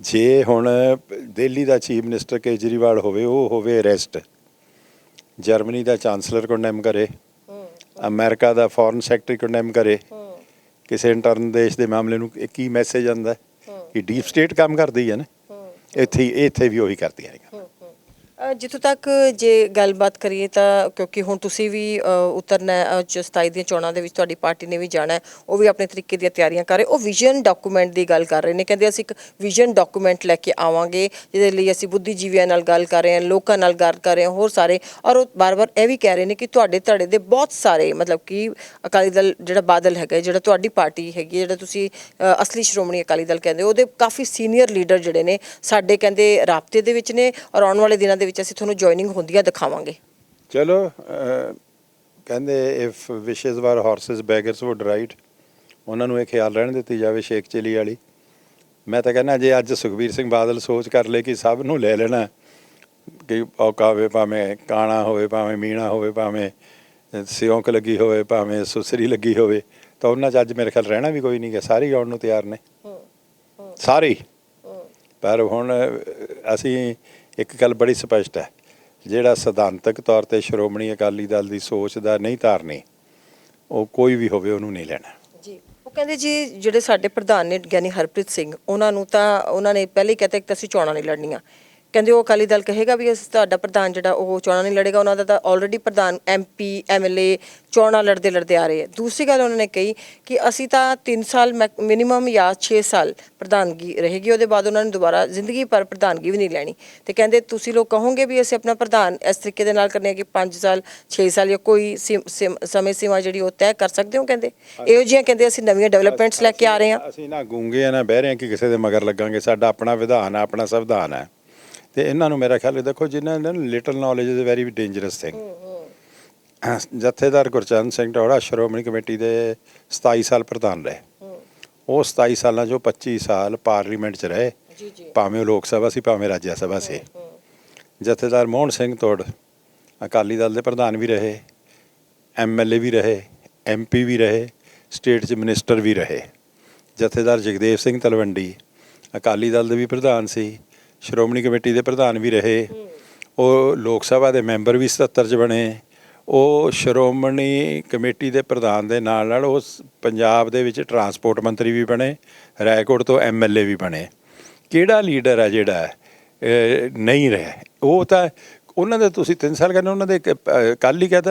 Speaker 2: ਜੇ ਹੁਣ ਦਿੱਲੀ ਦਾ ਚੀਫ ਮਿਨਿਸਟਰ ਕੇਜਰੀਵਾਲ ਹੋਵੇ ਉਹ ਹੋਵੇ ਅਰੈਸਟ। ਜਰਮਨੀ ਦਾ ਚਾਂਸਲਰ ਕੰਡੈਮ ਕਰੇ। ਅਮਰੀਕਾ ਦਾ ਫੋਰਨ ਸੈਕਟਰੀ ਕੰਡੈਮ ਕਰੇ। ਕਿਸੇ ਇੰਟਰਨ ਦੇਸ਼ ਦੇ ਮਾਮਲੇ ਨੂੰ ਕੀ ਮੈਸੇਜ ਆਂਦਾ ਕਿ ਡੀਪ ਸਟੇਟ ਕੰਮ ਕਰਦੀ ਹੈ ਨਾ। ਇੱਥੇ ਇੱਥੇ ਵੀ ਉਹੀ ਕਰਦੀਆਂ ਨੇ
Speaker 1: ਜਿੱਥੋਂ ਤੱਕ ਜੇ ਗੱਲਬਾਤ ਕਰੀਏ ਤਾਂ ਕਿਉਂਕਿ ਹੁਣ ਤੁਸੀਂ ਵੀ ਉਤਰਨਾ ਹੈ, 27 ਦੀਆਂ ਚੋਣਾਂ ਦੇ ਵਿੱਚ ਤੁਹਾਡੀ ਪਾਰਟੀ ਨੇ ਵੀ ਜਾਣਾ ਹੈ ਉਹ ਵੀ ਆਪਣੇ ਤਰੀਕੇ ਦੀਆਂ ਤਿਆਰੀਆਂ ਕਰ ਰਹੇ ਉਹ ਵਿਜ਼ਨ ਡਾਕੂਮੈਂਟ ਦੀ ਗੱਲ ਕਰ ਰਹੇ ਨੇ। ਕਹਿੰਦੇ ਅਸੀਂ ਇੱਕ ਵਿਜ਼ਨ ਡਾਕੂਮੈਂਟ ਲੈ ਕੇ ਆਵਾਂਗੇ ਜਿਹਦੇ ਲਈ ਅਸੀਂ ਬੁੱਧੀਜੀਵੀਆਂ ਨਾਲ ਗੱਲ ਕਰ ਰਹੇ ਹਾਂ ਲੋਕਾਂ ਨਾਲ ਗੱਲ ਕਰ ਰਹੇ ਹਾਂ ਹੋਰ ਸਾਰੇ। ਔਰ ਉਹ ਬਾਰ-ਬਾਰ ਇਹ ਵੀ ਕਹਿ ਰਹੇ ਨੇ ਕਿ ਤੁਹਾਡੇ ਧੜੇ ਦੇ ਬਹੁਤ ਸਾਰੇ ਮਤਲਬ ਕਿ ਅਕਾਲੀ ਦਲ ਜਿਹੜਾ ਬਾਦਲ ਹੈਗਾ ਜਿਹੜਾ ਤੁਹਾਡੀ ਪਾਰਟੀ ਹੈਗੀ ਹੈ, ਜਿਹੜਾ ਤੁਸੀਂ ਅਸਲੀ ਸ਼੍ਰੋਮਣੀ ਅਕਾਲੀ ਦਲ ਕਹਿੰਦੇ ਉਹਦੇ ਕਾਫੀ ਸੀਨੀਅਰ ਲੀਡਰ ਜਿਹੜੇ ਨੇ ਸਾਡੇ ਕਹਿੰਦੇ ਰਾਬਤੇ ਦੇ ਵਿੱਚ ਨੇ। ਔਰ ਆਉਣ ਵਾਲੇ ਦਿਨਾਂ ਦੇ ਵਿੱਚ ਅਸੀਂ ਤੁਹਾਨੂੰ ਜੁਆਇਨਿੰਗ ਹੁੰਦੀਆਂ ਦਿਖਾਵਾਂਗੇ।
Speaker 2: ਚਲੋ ਅਹ, ਕਹਿੰਦੇ ਇਫ ਵਿਸ਼ੇਸ ਵਰ ਹਾਰਸਸ ਬੈਗਰਸ ਵੁੱਡ ਰਾਈਟ ਉਹਨਾਂ ਨੂੰ ਇਹ ਖਿਆਲ ਰਹਿਣ ਦਿੱਤੀ ਜਾਵੇ ਸ਼ੇਖ ਚਲੀ ਵਾਲੀ। ਮੈਂ ਤਾਂ ਕਹਿੰਦਾ ਜੇ ਅੱਜ ਸੁਖਬੀਰ ਸਿੰਘ ਬਾਦਲ ਸੋਚ ਕਰ ਲੇ ਕਿ ਸਭ ਨੂੰ ਲੈ ਲੈਣਾ ਕਿ ਔਕਾ ਹੋਵੇ ਭਾਵੇਂ ਕਾਣਾ ਹੋਵੇ ਭਾਵੇਂ ਮੀਣਾ ਹੋਵੇ ਭਾਵੇਂ ਸਿਉਂਕ ਲੱਗੀ ਹੋਵੇ ਭਾਵੇਂ ਸੁਸਰੀ ਲੱਗੀ ਹੋਵੇ ਤਾਂ ਉਹਨਾਂ 'ਚ ਅੱਜ ਮੇਰੇ ਖਿਆਲ ਰਹਿਣਾ ਵੀ ਕੋਈ ਨਹੀਂ ਗਾ ਸਾਰੇ ਹੀ ਆਉਣ ਨੂੰ ਤਿਆਰ ਨੇ। ਸਾਰੇ ਹੀ। ਪਰ ਹੁਣ ਅਹ, ਅਸੀਂ ਇੱਕ ਗੱਲ ਬੜੀ ਸਪਸ਼ਟ ਹੈ, ਜਿਹੜਾ ਸਿਧਾਂਤਕ ਤੌਰ ਤੇ ਸ਼੍ਰੋਮਣੀ ਅਕਾਲੀ ਦਲ ਦੀ ਸੋਚ ਦਾ ਨਹੀਂ ਧਾਰਨੀ, ਉਹ ਕੋਈ ਵੀ ਹੋਵੇ ਉਹਨੂੰ ਨਹੀਂ ਲੈਣਾ।
Speaker 1: ਜੀ, ਉਹ ਕਹਿੰਦੇ ਜੀ, ਜਿਹੜੇ ਸਾਡੇ ਪ੍ਰਧਾਨ ਨੇ ਗਿਆਨੀ ਹਰਪ੍ਰੀਤ ਸਿੰਘ, ਉਹਨਾਂ ਨੂੰ ਤਾਂ, ਉਹਨਾਂ ਨੇ ਪਹਿਲੇ ਹੀ ਕਹਤਾ ਕਿ ਅਸੀਂ ਚੋਣਾਂ ਨਹੀਂ ਲੜਨੀਆਂ। ਕਹਿੰਦੇ ਉਹ ਅਕਾਲੀ ਦਲ ਕਹੇਗਾ ਵੀ ਅਸੀਂ ਤੁਹਾਡਾ ਪ੍ਰਧਾਨ ਜਿਹੜਾ ਉਹ ਚੋਣਾਂ ਨਹੀਂ ਲੜੇਗਾ, ਉਹਨਾਂ ਦਾ ਤਾਂ ਆਲਰੇਡੀ ਪ੍ਰਧਾਨ ਐਮਪੀ ਐਮਐਲਏ ਚੋਣਾਂ ਲੜਦੇ ਲੜਦੇ ਆ ਰਹੇ ਹੈ ਦੂਸਰੀ ਗੱਲ ਉਹਨਾਂ ਨੇ ਕਹੀ ਕਿ ਅਸੀਂ ਤਾਂ 3 ਸਾਲ ਮਿਨੀਮਮ ਜਾਂ 6 ਸਾਲ ਪ੍ਰਧਾਨਗੀ ਰਹੇਗੀ, ਉਹਦੇ ਬਾਅਦ ਉਹਨਾਂ ਨੂੰ ਦੁਬਾਰਾ ਜ਼ਿੰਦਗੀ ਭਰ ਪ੍ਰਧਾਨਗੀ ਵੀ ਨਹੀਂ ਲੈਣੀ। ਤੇ ਕਹਿੰਦੇ ਤੁਸੀਂ ਲੋਕ ਕਹੋਗੇ ਵੀ ਅਸੀਂ ਆਪਣਾ ਪ੍ਰਧਾਨ ਇਸ ਤਰੀਕੇ ਦੇ ਨਾਲ ਕਰਨੇ ਕਿ 5 ਸਾਲ 6 ਸਾਲ ਜਾਂ ਕੋਈ ਸਿਮ- ਸਮੇਂ, ਸੀਮਾ ਜਿਹੜੀ ਉਹ ਤੈਅ ਕਰ ਸਕਦੇ ਹੋ ਕਹਿੰਦੇ? ਇਹੋ ਜਿਹੀਆਂ ਕਹਿੰਦੇ ਅਸੀਂ ਨਵੀਆਂ ਡਿਵੈਲਪਮੈਂਟਸ ਲੈ ਕੇ ਆ ਰਹੇ ਹਾਂ।
Speaker 2: ਅਸੀਂ ਨਾ ਗੂੰਗੇ ਆ, ਨਾ ਬਹਿ ਰਹੇ ਹਾਂ ਕਿ ਕਿਸੇ ਦੇ ਮਗਰ ਲੱਗਾਂਗੇ। ਸਾਡਾ ਆਪਣਾ ਵਿਧਾਨ ਹੈ ਆਪਣਾ ਸੰਵਿਧਾਨ ਹੈ ਤੇ ਇਹਨਾਂ ਨੂੰ ਮੇਰਾ ਖਿਆਲ ਹੈ ਦੇਖੋ ਜਿਨ੍ਹਾਂ ਨੇ little knowledge is a very dangerous thing Jathedar Gurcharan Singh Tohra Shiromani committee ਦੇ 27 ਸਾਲ ਪ੍ਰਧਾਨ ਰਹੇ। ਉਹ 27 ਸਾਲਾਂ ਚੋਂ 25 ਸਾਲ ਪਾਰਲੀਮੈਂਟ 'ਚ ਰਹੇ।
Speaker 1: ਜੀ ਜੀ।
Speaker 2: ਭਾਵੇਂ ਉਹ ਲੋਕ ਸਭਾ ਸੀ ਭਾਵੇਂ ਰਾਜ ਸਭਾ ਸੀ। ਜਥੇਦਾਰ ਮੋਹਨ ਸਿੰਘ ਤੋੜ ਅਕਾਲੀ ਦਲ ਦੇ ਪ੍ਰਧਾਨ ਵੀ ਰਹੇ ਐਮਐਲਏ ਵੀ ਰਹੇ ਐਮਪੀ ਵੀ ਰਹੇ ਸਟੇਟ 'ਚ ਮਿਨਿਸਟਰ ਵੀ ਰਹੇ। ਜਥੇਦਾਰ ਜਗਦੇਵ ਸਿੰਘ ਤਲਵੰਡੀ ਅਕਾਲੀ ਦਲ ਦੇ ਵੀ ਪ੍ਰਧਾਨ ਸੀ। ਸ਼੍ਰੋਮਣੀ ਕਮੇਟੀ ਦੇ ਪ੍ਰਧਾਨ ਵੀ ਰਹੇ। ਉਹ ਲੋਕ ਸਭਾ ਦੇ ਮੈਂਬਰ ਵੀ 77 ਚ ਬਣੇ। ਉਹ ਸ਼੍ਰੋਮਣੀ ਕਮੇਟੀ ਦੇ ਪ੍ਰਧਾਨ ਦੇ ਨਾਲ ਨਾਲ ਉਹ ਪੰਜਾਬ ਦੇ ਵਿੱਚ ਟਰਾਂਸਪੋਰਟ ਮੰਤਰੀ ਵੀ ਬਣੇ, ਰਾਏਕੋਟ ਤੋਂ ਐਮਐਲਏ ਵੀ ਬਣੇ। ਕਿਹੜਾ ਲੀਡਰ ਹੈ ਜਿਹੜਾ ਨਹੀਂ ਰਿਹਾ? ਉਹ ਤਾਂ, ਉਹਨਾਂ ਦੇ ਤੁਸੀਂ 3 ਸਾਲ ਕਹਿੰਦੇ ਉਹਨਾਂ ਦੇ ਕੱਲ ਹੀ ਕਹਤਾ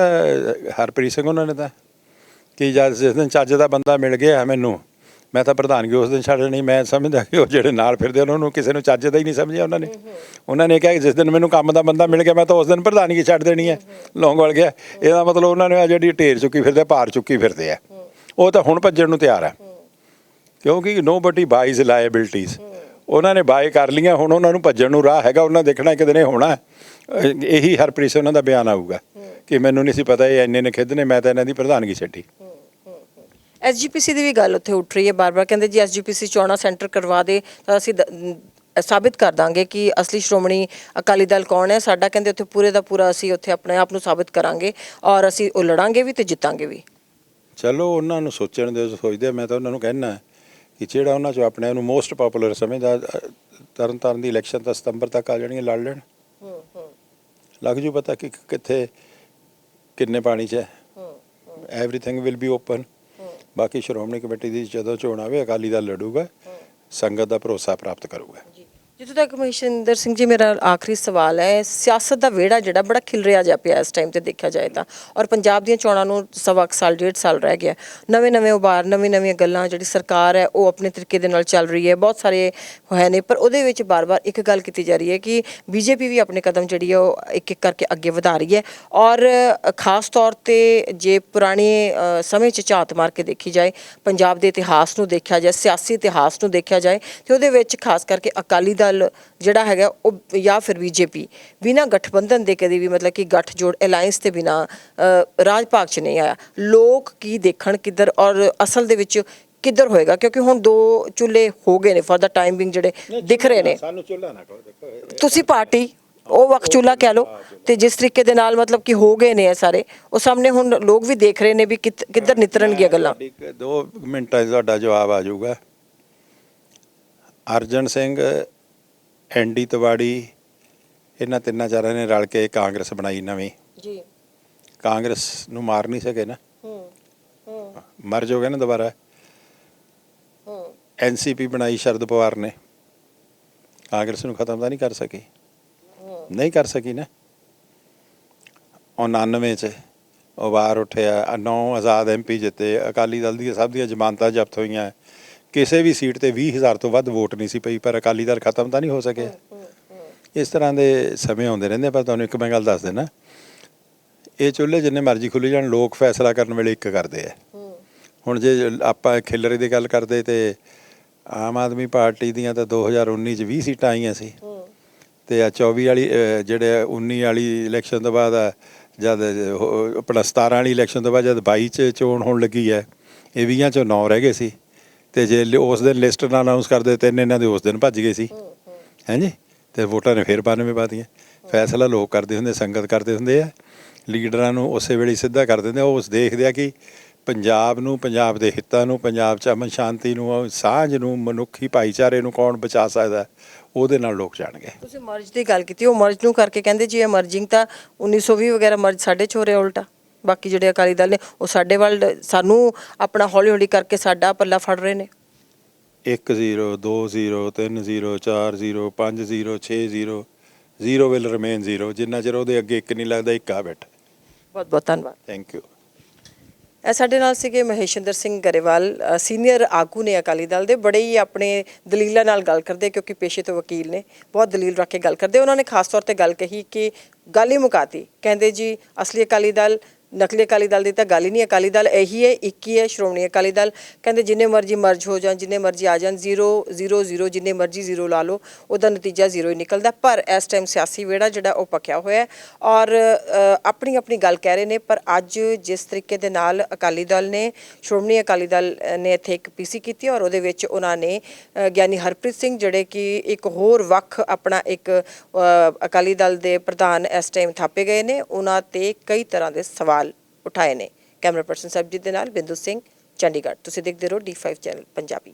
Speaker 2: ਹਰਪ੍ਰੀਤ ਸਿੰਘ ਉਹਨਾਂ ਨੇ ਤਾਂ, ਕਿ ਜਦ ਜਿਸ ਦਿਨ ਚੱਜ ਦਾ ਬੰਦਾ ਮਿਲ ਗਿਆ ਮੈਨੂੰ ਮੈਂ ਤਾਂ ਪ੍ਰਧਾਨਗੀ ਉਸ ਦਿਨ ਛੱਡ ਨਹੀਂ, ਮੈਂ ਸਮਝਦਾ ਕਿ ਉਹ ਜਿਹੜੇ ਨਾਲ ਫਿਰਦੇ ਉਹਨਾਂ ਨੂੰ ਕਿਸੇ ਨੂੰ ਚੱਜ ਦਾ ਹੀ ਨਹੀਂ ਸਮਝਿਆ ਉਹਨਾਂ ਨੇ। ਉਹਨਾਂ ਨੇ ਕਿਹਾ ਕਿ ਜਿਸ ਦਿਨ ਮੈਨੂੰ ਕੰਮ ਦਾ ਬੰਦਾ ਮਿਲ ਗਿਆ, ਮੈਂ ਤਾਂ ਉਸ ਦਿਨ ਪ੍ਰਧਾਨਗੀ ਛੱਡ ਦੇਣੀ ਹੈ। ਲੌਂਗੋਵਾਲ ਗਿਆ। ਇਹਦਾ ਮਤਲਬ ਉਹਨਾਂ ਨੇ ਆ ਜਿਹੜੀ ਢੇਰ ਚੁੱਕੀ ਫਿਰਦੇ, ਭਾਰ ਚੁੱਕੀ ਫਿਰਦੇ ਆ। ਉਹ ਤਾਂ ਹੁਣ ਭੱਜਣ ਨੂੰ ਤਿਆਰ ਆ। ਕਿਉਂਕਿ ਨੋਬਡੀ ਬਾਈਜ਼ ਲਾਇਬਿਲਟੀਜ਼ ਉਹਨਾਂ ਨੇ ਬਾਏ ਕਰ ਲੀਆਂ ਹੁਣ ਉਹਨਾਂ ਨੂੰ ਭੱਜਣ ਨੂੰ ਰਾਹ ਹੈਗਾ, ਉਹਨਾਂ ਦੇਖਣਾ ਕਿਤੇ ਨੇ ਹੋਣਾ। ਇਹੀ ਹਰਪ੍ਰੀਤ ਸਿੰਘ, ਉਹਨਾਂ ਦਾ ਬਿਆਨ ਆਊਗਾ ਕਿ ਮੈਨੂੰ ਨਹੀਂ ਸੀ ਪਤਾ, ਇਹ ਇੰਨੇ ਨੇ ਖਿੱਦਨੇ ਮੈਂ ਤਾਂ ਇਹਨਾਂ ਦੀ ਪ੍ਰਧਾਨਗੀ ਛੱਡੀ।
Speaker 1: ਐਸਜੀਪੀਸੀ ਦੀ ਵੀ ਗੱਲ ਉੱਥੇ ਉੱਠ ਰਹੀ ਹੈ ਬਾਰ-ਬਾਰ। ਕਹਿੰਦੇ ਜੀ ਐਸਜੀਪੀਸੀ ਚੋਣਾਂ ਸੈਂਟਰ ਕਰਵਾ ਦੇ ਤਾਂ ਅਸੀਂ ਸਾਬਿਤ ਕਰ ਦਾਂਗੇ ਕਿ ਅਸਲੀ ਸ਼੍ਰੋਮਣੀ ਅਕਾਲੀ ਦਲ ਕੌਣ ਹੈ। ਸਾਡਾ ਕਹਿੰਦੇ ਉੱਥੇ ਪੂਰੇ ਦਾ ਪੂਰਾ ਅਸੀਂ ਉੱਥੇ ਆਪਣੇ ਆਪ ਨੂੰ ਸਾਬਿਤ ਕਰਾਂਗੇ ਔਰ ਅਸੀਂ ਉਹ ਲੜਾਂਗੇ ਵੀ ਤੇ ਜਿੱਤਾਂਗੇ ਵੀ।
Speaker 2: ਚਲੋ ਉਹਨਾਂ ਨੂੰ ਸੋਚਣ ਦੇ ਸੋਚਦੇ ਮੈਂ ਤਾਂ ਉਹਨਾਂ ਨੂੰ ਕਹਿਣਾ ਕਿ ਜਿਹੜਾ ਉਹਨਾਂ ਚੋਂ ਆਪਣੇ ਆਪ ਨੂੰ ਮੋਸਟ ਪਪੂਲਰ ਸਮਝਦਾ ਤਰਨ ਤਾਰਨ ਦੀ ਇਲੈਕਸ਼ਨ ਤਾਂ ਸਤੰਬਰ ਤੱਕ ਆ ਜਾਣਗੇ ਲੜ ਲੈਣ। ਲੱਗ ਜੂ ਪਤਾ ਕਿ ਕਿੱਥੇ ਕਿੰਨੇ ਪਾਣੀ 'ਚ ਹੈ। ਐਵਰੀਥਿੰਗ ਵਿਲ ਬੀ ਓਪਨ ਬਾਕੀ ਸ਼੍ਰੋਮਣੀ ਕਮੇਟੀ ਦੀ ਜਦੋਂ ਚੋਣ ਆਵੇ ਅਕਾਲੀ ਦਲ ਲੜੂਗਾ ਸੰਗਤ ਦਾ ਭਰੋਸਾ ਪ੍ਰਾਪਤ ਕਰੂਗਾ।
Speaker 1: ਜਿੱਥੋਂ ਤੱਕ ਮਹਿਸ਼ਿੰਦਰ ਸਿੰਘ ਜੀ ਮੇਰਾ ਆਖਰੀ ਸਵਾਲ ਹੈ ਸਿਆਸਤ ਦਾ ਵਿਹੜਾ ਜਿਹੜਾ ਬੜਾ ਖਿਲ ਰਿਹਾ ਜਾ ਪਿਆ ਇਸ ਟਾਈਮ ਤੇ ਦੇਖਿਆ ਜਾਏ ਤਾਂ। ਔਰ ਪੰਜਾਬ ਦੀਆਂ ਚੋਣਾਂ ਨੂੰ ਸਵਾ ਕੁ ਸਾਲ ਡੇਢ ਸਾਲ ਰਹਿ ਗਿਆ। ਨਵੇਂ ਨਵੇਂ ਉਭਾਰ ਨਵੀਂ ਨਵੀਆਂ ਗੱਲਾਂ ਜਿਹੜੀ ਸਰਕਾਰ ਹੈ ਉਹ ਆਪਣੇ ਤਰੀਕੇ ਦੇ ਨਾਲ ਚੱਲ ਰਹੀ ਹੈ। ਬਹੁਤ ਸਾਰੇ ਹੈ ਨੇ ਪਰ ਉਹਦੇ ਵਿੱਚ ਬਾਰ-ਬਾਰ ਇੱਕ ਗੱਲ ਕੀਤੀ ਜਾ ਰਹੀ ਹੈ ਕਿ ਬੀਜੇਪੀ ਵੀ ਆਪਣੇ ਕਦਮ ਜਿਹੜੀ ਹੈ ਉਹ ਇੱਕ ਇੱਕ ਕਰਕੇ ਅੱਗੇ ਵਧਾ ਰਹੀ ਹੈ। ਔਰ ਖਾਸ ਤੌਰ ਤੇ ਜੇ ਪੁਰਾਣੇ ਅ, ਸਮੇਂ 'ਚ ਝਾਤ ਮਾਰ ਕੇ ਦੇਖੀ ਜਾਏ ਪੰਜਾਬ ਦੇ ਇਤਿਹਾਸ ਨੂੰ ਦੇਖਿਆ ਜਾਏ ਸਿਆਸੀ ਇਤਿਹਾਸ ਨੂੰ ਦੇਖਿਆ ਜਾਏ ਤੇ ਉਹਦੇ ਵਿੱਚ ਖਾਸ ਕਰਕੇ ਅਕਾਲੀ ਦਲ ਜਿਹੜਾ ਹੈਗਾ ਉਹ ਜਾਂ ਫਿਰ ਬੀਜੇਪੀ ਬਿਨਾਂ ਗਠਬੰਧਨ ਦੇ ਕਦੇ ਵੀ ਮਤਲਬ ਕਿ ਗੱਠਜੋੜ ਅਲਾਈਅੰਸ ਤੇ ਬਿਨਾਂ ਰਾਜ ਭਾਗ 'ਚ ਨਹੀਂ ਆਇਆ। ਲੋਕ ਕੀ ਦੇਖਣ ਕਿੱਧਰ ਔਰ ਅਸਲ ਦੇ ਵਿੱਚ ਕਿੱਧਰ ਹੋਏਗਾ? ਕਿਉਂਕਿ ਹੁਣ ਦੋ ਚੁੱਲ੍ਹੇ ਹੋ ਗਏ ਨੇ ਫॉर ਦਾ ਟਾਈਮ ਬਿੰਗ ਜਿਹੜੇ ਦਿਖ ਰਹੇ ਨੇ।
Speaker 2: ਸਾਨੂੰ ਚੁੱਲ੍ਹਾ ਨਾ ਕਹੋ ਦੇਖੋ
Speaker 1: ਤੁਸੀਂ ਪਾਰਟੀ ਉਹ ਵਕਤ ਚੁੱਲਾ ਕਹਿ ਲਓ ਤੇ ਜਿਸ ਤਰੀਕੇ ਦੇ ਨਾਲ ਮਤਲਬ ਕਿ ਹੋ ਗਏ ਨੇ ਇਹ ਸਾਰੇ ਉਹ ਸਾਹਮਣੇ ਹੁਣ ਲੋਕ ਵੀ ਦੇਖ ਰਹੇ ਨੇ ਵੀ ਕਿੱਧ- ਕਿੱਧਰ ਨਿਤਰਨਗੀਆਂ ਗੱਲਾਂ।
Speaker 2: ਦੋ ਮਿੰਟਾਂ 'ਚ ਤੁਹਾਡਾ ਜਵਾਬ ਆ ਜਾਊਗਾ। ਅਰਜਨ ਸਿੰਘ ਐਂਡੀ ਤਵਾੜੀ ਇਹਨਾਂ ਤਿੰਨਾਂ ਚਾਰਾਂ ਨੇ ਰਲ ਕੇ ਕਾਂਗਰਸ ਬਣਾਈ ਨਵੀਂ।
Speaker 1: ਜੀ।
Speaker 2: ਕਾਂਗਰਸ ਨੂੰ ਮਾਰ ਨਹੀਂ ਸਕੇ ਨਾ।
Speaker 1: ਹੂੰ ਹੂੰ।
Speaker 2: ਮਰ ਜਾਓਗੇ ਨਾ ਦੁਬਾਰਾ।
Speaker 1: ਹੂੰ।
Speaker 2: ਐਨਸੀਪੀ ਬਣਾਈ ਸ਼ਰਦ ਪਵਾਰ ਨੇ। ਕਾਂਗਰਸ ਨੂੰ ਖਤਮ ਤਾਂ ਨਹੀਂ ਕਰ ਸਕੀ। ਨਹੀਂ ਕਰ ਸਕੀ ਨਾ। ਉਹ 99 ਚ ਉਹ ਬਾਹਰ ਉੱਠਿਆ। ਨੌ ਆਜ਼ਾਦ ਐਮਪੀ ਜਿੱਤੇ। ਅਕਾਲੀ ਦਲ ਦੀਆਂ ਸਭ ਦੀਆਂ ਜ਼ਮਾਨਤਾਂ ਜ਼ਬਤ ਹੋਈਆਂ। ਕਿਸੇ ਵੀ ਸੀਟ ਤੇ 20000 ਤੋਂ ਵੱਧ ਵੋਟ ਨਹੀਂ ਸੀ ਪਈ ਪਰ ਅਕਾਲੀ ਦਲ ਖਤਮ ਤਾਂ ਨਹੀਂ ਹੋ ਸਕਿਆ ਇਸ ਤਰ੍ਹਾਂ ਦੇ ਸਮੇਂ ਆਉਂਦੇ ਰਹਿੰਦੇ ਪਰ ਤੁਹਾਨੂੰ ਇੱਕ ਮੈਂ ਗੱਲ ਦੱਸ ਦੇਣਾ ਇਹ ਚੁੱਲ੍ਹੇ ਜਿੰਨੇ ਮਰਜ਼ੀ ਖੁੱਲੇ ਜਾਣ ਲੋਕ ਫੈਸਲਾ ਕਰਨ ਵੇਲੇ ਇੱਕ ਕਰਦੇ ਆ। ਹੁਣ ਜੇ ਆਪਾਂ ਖਿਲਰੇ ਦੀ ਗੱਲ ਕਰਦੇ ਤੇ ਆਮ ਆਦਮੀ ਪਾਰਟੀ ਦੀਆਂ ਤਾਂ 2019 ਚ 20 ਸੀਟਾਂ ਆਈਆਂ ਸੀ। ਤੇ ਆ 24 ਵਾਲੀ ਜਿਹੜੇ 19 ਵਾਲੀ ਇਲੈਕਸ਼ਨ ਤੋਂ ਬਾਅਦ ਜਦ ਆਪਣਾ 17 ਵਾਲੀ ਇਲੈਕਸ਼ਨ ਤੋਂ ਬਾਅਦ ਜਦ 22 ਚ ਚੋਣ ਹੋਣ ਲੱਗੀ ਹੈ ਇਹ 20 ਚੋਂ 9 ਰਹਿ ਗਏ ਸੀ। ਤੇ ਜੇ ਲ- ਉਸ ਦਿਨ ਲਿਸਟ ਨਾ ਅਨਾਉਂਸ ਕਰਦੇ ਤਿੰਨ ਇਹਨਾਂ ਦੇ ਉਸ ਦਿਨ ਭੱਜ ਗਏ ਸੀ। ਹੈਂਜੀ? ਤੇ ਵੋਟਾਂ ਨੇ ਫੇਰ 92 ਪਾ ਦਿੱਤੀਆਂ। ਫੈਸਲਾ ਲੋਕ ਕਰਦੇ ਹੁੰਦੇ ਸੰਗਤ ਕਰਦੇ ਹੁੰਦੇ ਆ। ਲੀਡਰਾਂ ਨੂੰ ਉਸੇ ਵੇਲੇ ਸਿੱਧਾ ਕਰ ਦਿੰਦੇ ਆ। ਉਹ ਉਸ ਦੇਖਦੇ ਆ ਕਿ ਪੰਜਾਬ ਨੂੰ ਪੰਜਾਬ ਦੇ ਹਿੱਤਾਂ ਨੂੰ ਪੰਜਾਬ 'ਚ ਅਮਨ ਸ਼ਾਂਤੀ ਨੂੰ ਸਾਂਝ ਨੂੰ ਮਨੁੱਖੀ ਭਾਈਚਾਰੇ ਨੂੰ ਕੌਣ ਬਚਾ ਸਕਦਾ? ਉਹਦੇ ਨਾਲ ਲੋਕ ਜਾਣਗੇ।
Speaker 1: ਤੁਸੀਂ ਮਰਜ ਦੀ ਗੱਲ ਕੀਤੀ। ਉਹ ਮਰਜ ਨੂੰ ਕਰਕੇ ਕਹਿੰਦੇ ਜੀ ਇਹ ਮਰਜਿੰਗ ਤਾਂ 1920 ਵਗੈਰਾ ਮਰਜ ਸਾਡੇ ਰਿਹਾ ਉਲਟਾ। ਬਾਕੀ ਜਿਹੜੇ ਅਕਾਲੀ ਦਲ ਨੇ ਉਹ ਸਾਡੇ ਵੱਲ ਸਾਨੂੰ ਆਪਣਾ ਹੌਲੀ ਹੌਲੀ ਕਰਕੇ ਸਾਡਾ ਪੱਲਾ ਫੜ ਰਹੇ ਨੇ।
Speaker 2: 1 0 2 0 3 0 4 0 5 0 6 0 0 ਵਿਲ ਰਿਮੇਨ 0 ਜਿੰਨਾ ਚਿਰ ਉਹਦੇ ਅੱਗੇ ਇੱਕ ਨਹੀਂ ਲੱਗਦਾ ਇੱਕ ਆ ਬੈਠਾ।
Speaker 1: ਬਹੁਤ ਬਹੁਤ ਧੰਨਵਾਦ।
Speaker 2: ਥੈਂਕ ਯੂ
Speaker 1: ਇਹ ਸਾਡੇ ਨਾਲ ਸੀਗੇ ਮਹੇਸ਼ਿੰਦਰ ਸਿੰਘ ਗਰੇਵਾਲ ਸੀਨੀਅਰ ਆਗੂ ਨੇ ਅਕਾਲੀ ਦਲ ਦੇ ਬੜੇ ਹੀ ਆਪਣੇ ਦਲੀਲਾਂ ਨਾਲ ਗੱਲ ਕਰਦੇ ਕਿਉਂਕਿ ਪੇਸ਼ੇ ਤੋਂ ਵਕੀਲ ਨੇ ਬਹੁਤ ਦਲੀਲ ਰੱਖ ਕੇ ਗੱਲ ਕਰਦੇ। ਉਹਨਾਂ ਨੇ ਖਾਸ ਤੌਰ ਤੇ ਗੱਲ ਕਹੀ ਕਿ ਗੱਲ ਹੀ ਮੁਕਾਤੀ। ਕਹਿੰਦੇ ਜੀ ਅਸਲੀ ਅਕਾਲੀ ਦਲ ਨਕਲੀ ਅਕਾਲੀ ਦਲ ਦੀ ਤਾਂ ਗੱਲ ਹੀ ਨਹੀਂ, ਅਕਾਲੀ ਦਲ ਇਹੀ ਹੈ, ਇੱਕ ਹੀ ਹੈ, ਸ਼੍ਰੋਮਣੀ ਅਕਾਲੀ ਦਲ। ਕਹਿੰਦੇ ਜਿੰਨੇ ਮਰਜ਼ੀ ਮਰਜ ਹੋ ਜਾਣ, ਜਿੰਨੇ ਮਰਜ਼ੀ ਆ ਜਾਣ 0 0 0 ਜਿੰਨੇ ਮਰਜ਼ੀ 0 ਲਾ ਲਓ, ਉਹਦਾ ਨਤੀਜਾ 0 ਹੀ ਨਿਕਲਦਾ। ਪਰ ਇਸ ਟਾਈਮ ਸਿਆਸੀ ਵਿਹੜਾ ਜਿਹੜਾ ਉਹ ਪੱਕਿਆ ਹੋਇਆ ਔਰ ਆਪਣੀ ਆਪਣੀ ਗੱਲ ਕਹਿ ਰਹੇ ਨੇ, ਪਰ ਅੱਜ ਜਿਸ ਤਰੀਕੇ ਦੇ ਨਾਲ ਅਕਾਲੀ ਦਲ ਨੇ, ਸ਼੍ਰੋਮਣੀ ਅਕਾਲੀ ਦਲ ਨੇ ਇੱਥੇ ਇੱਕ ਪੀਸੀ ਕੀਤੀ ਔਰ ਉਹਦੇ ਵਿੱਚ ਉਹਨਾਂ ਨੇ ਗਿਆਨੀ ਹਰਪ੍ਰੀਤ ਸਿੰਘ ਜਿਹੜੇ ਕਿ ਇੱਕ ਹੋਰ ਵੱਖ ਆਪਣਾ ਇੱਕ ਅਕਾਲੀ ਦਲ ਦੇ ਪ੍ਰਧਾਨ ਇਸ ਟਾਈਮ ਥਾਪੇ ਗਏ ਨੇ, ਉਹਨਾਂ ਤੇ ਕਈ ਤਰ੍ਹਾਂ ਦੇ ਸਵਾਲ ਉਠਾਏ ਨੇ। ਕੈਮਰਾ ਪਰਸਨ ਸਰਬਜੀਤ ਦੇ ਨਾਲ ਬਿੰਦੂ ਸਿੰਘ, ਚੰਡੀਗੜ੍ਹ। ਤੁਸੀਂ ਦੇਖਦੇ ਰਹੋ D5 ਚੈਨਲ ਪੰਜਾਬੀ।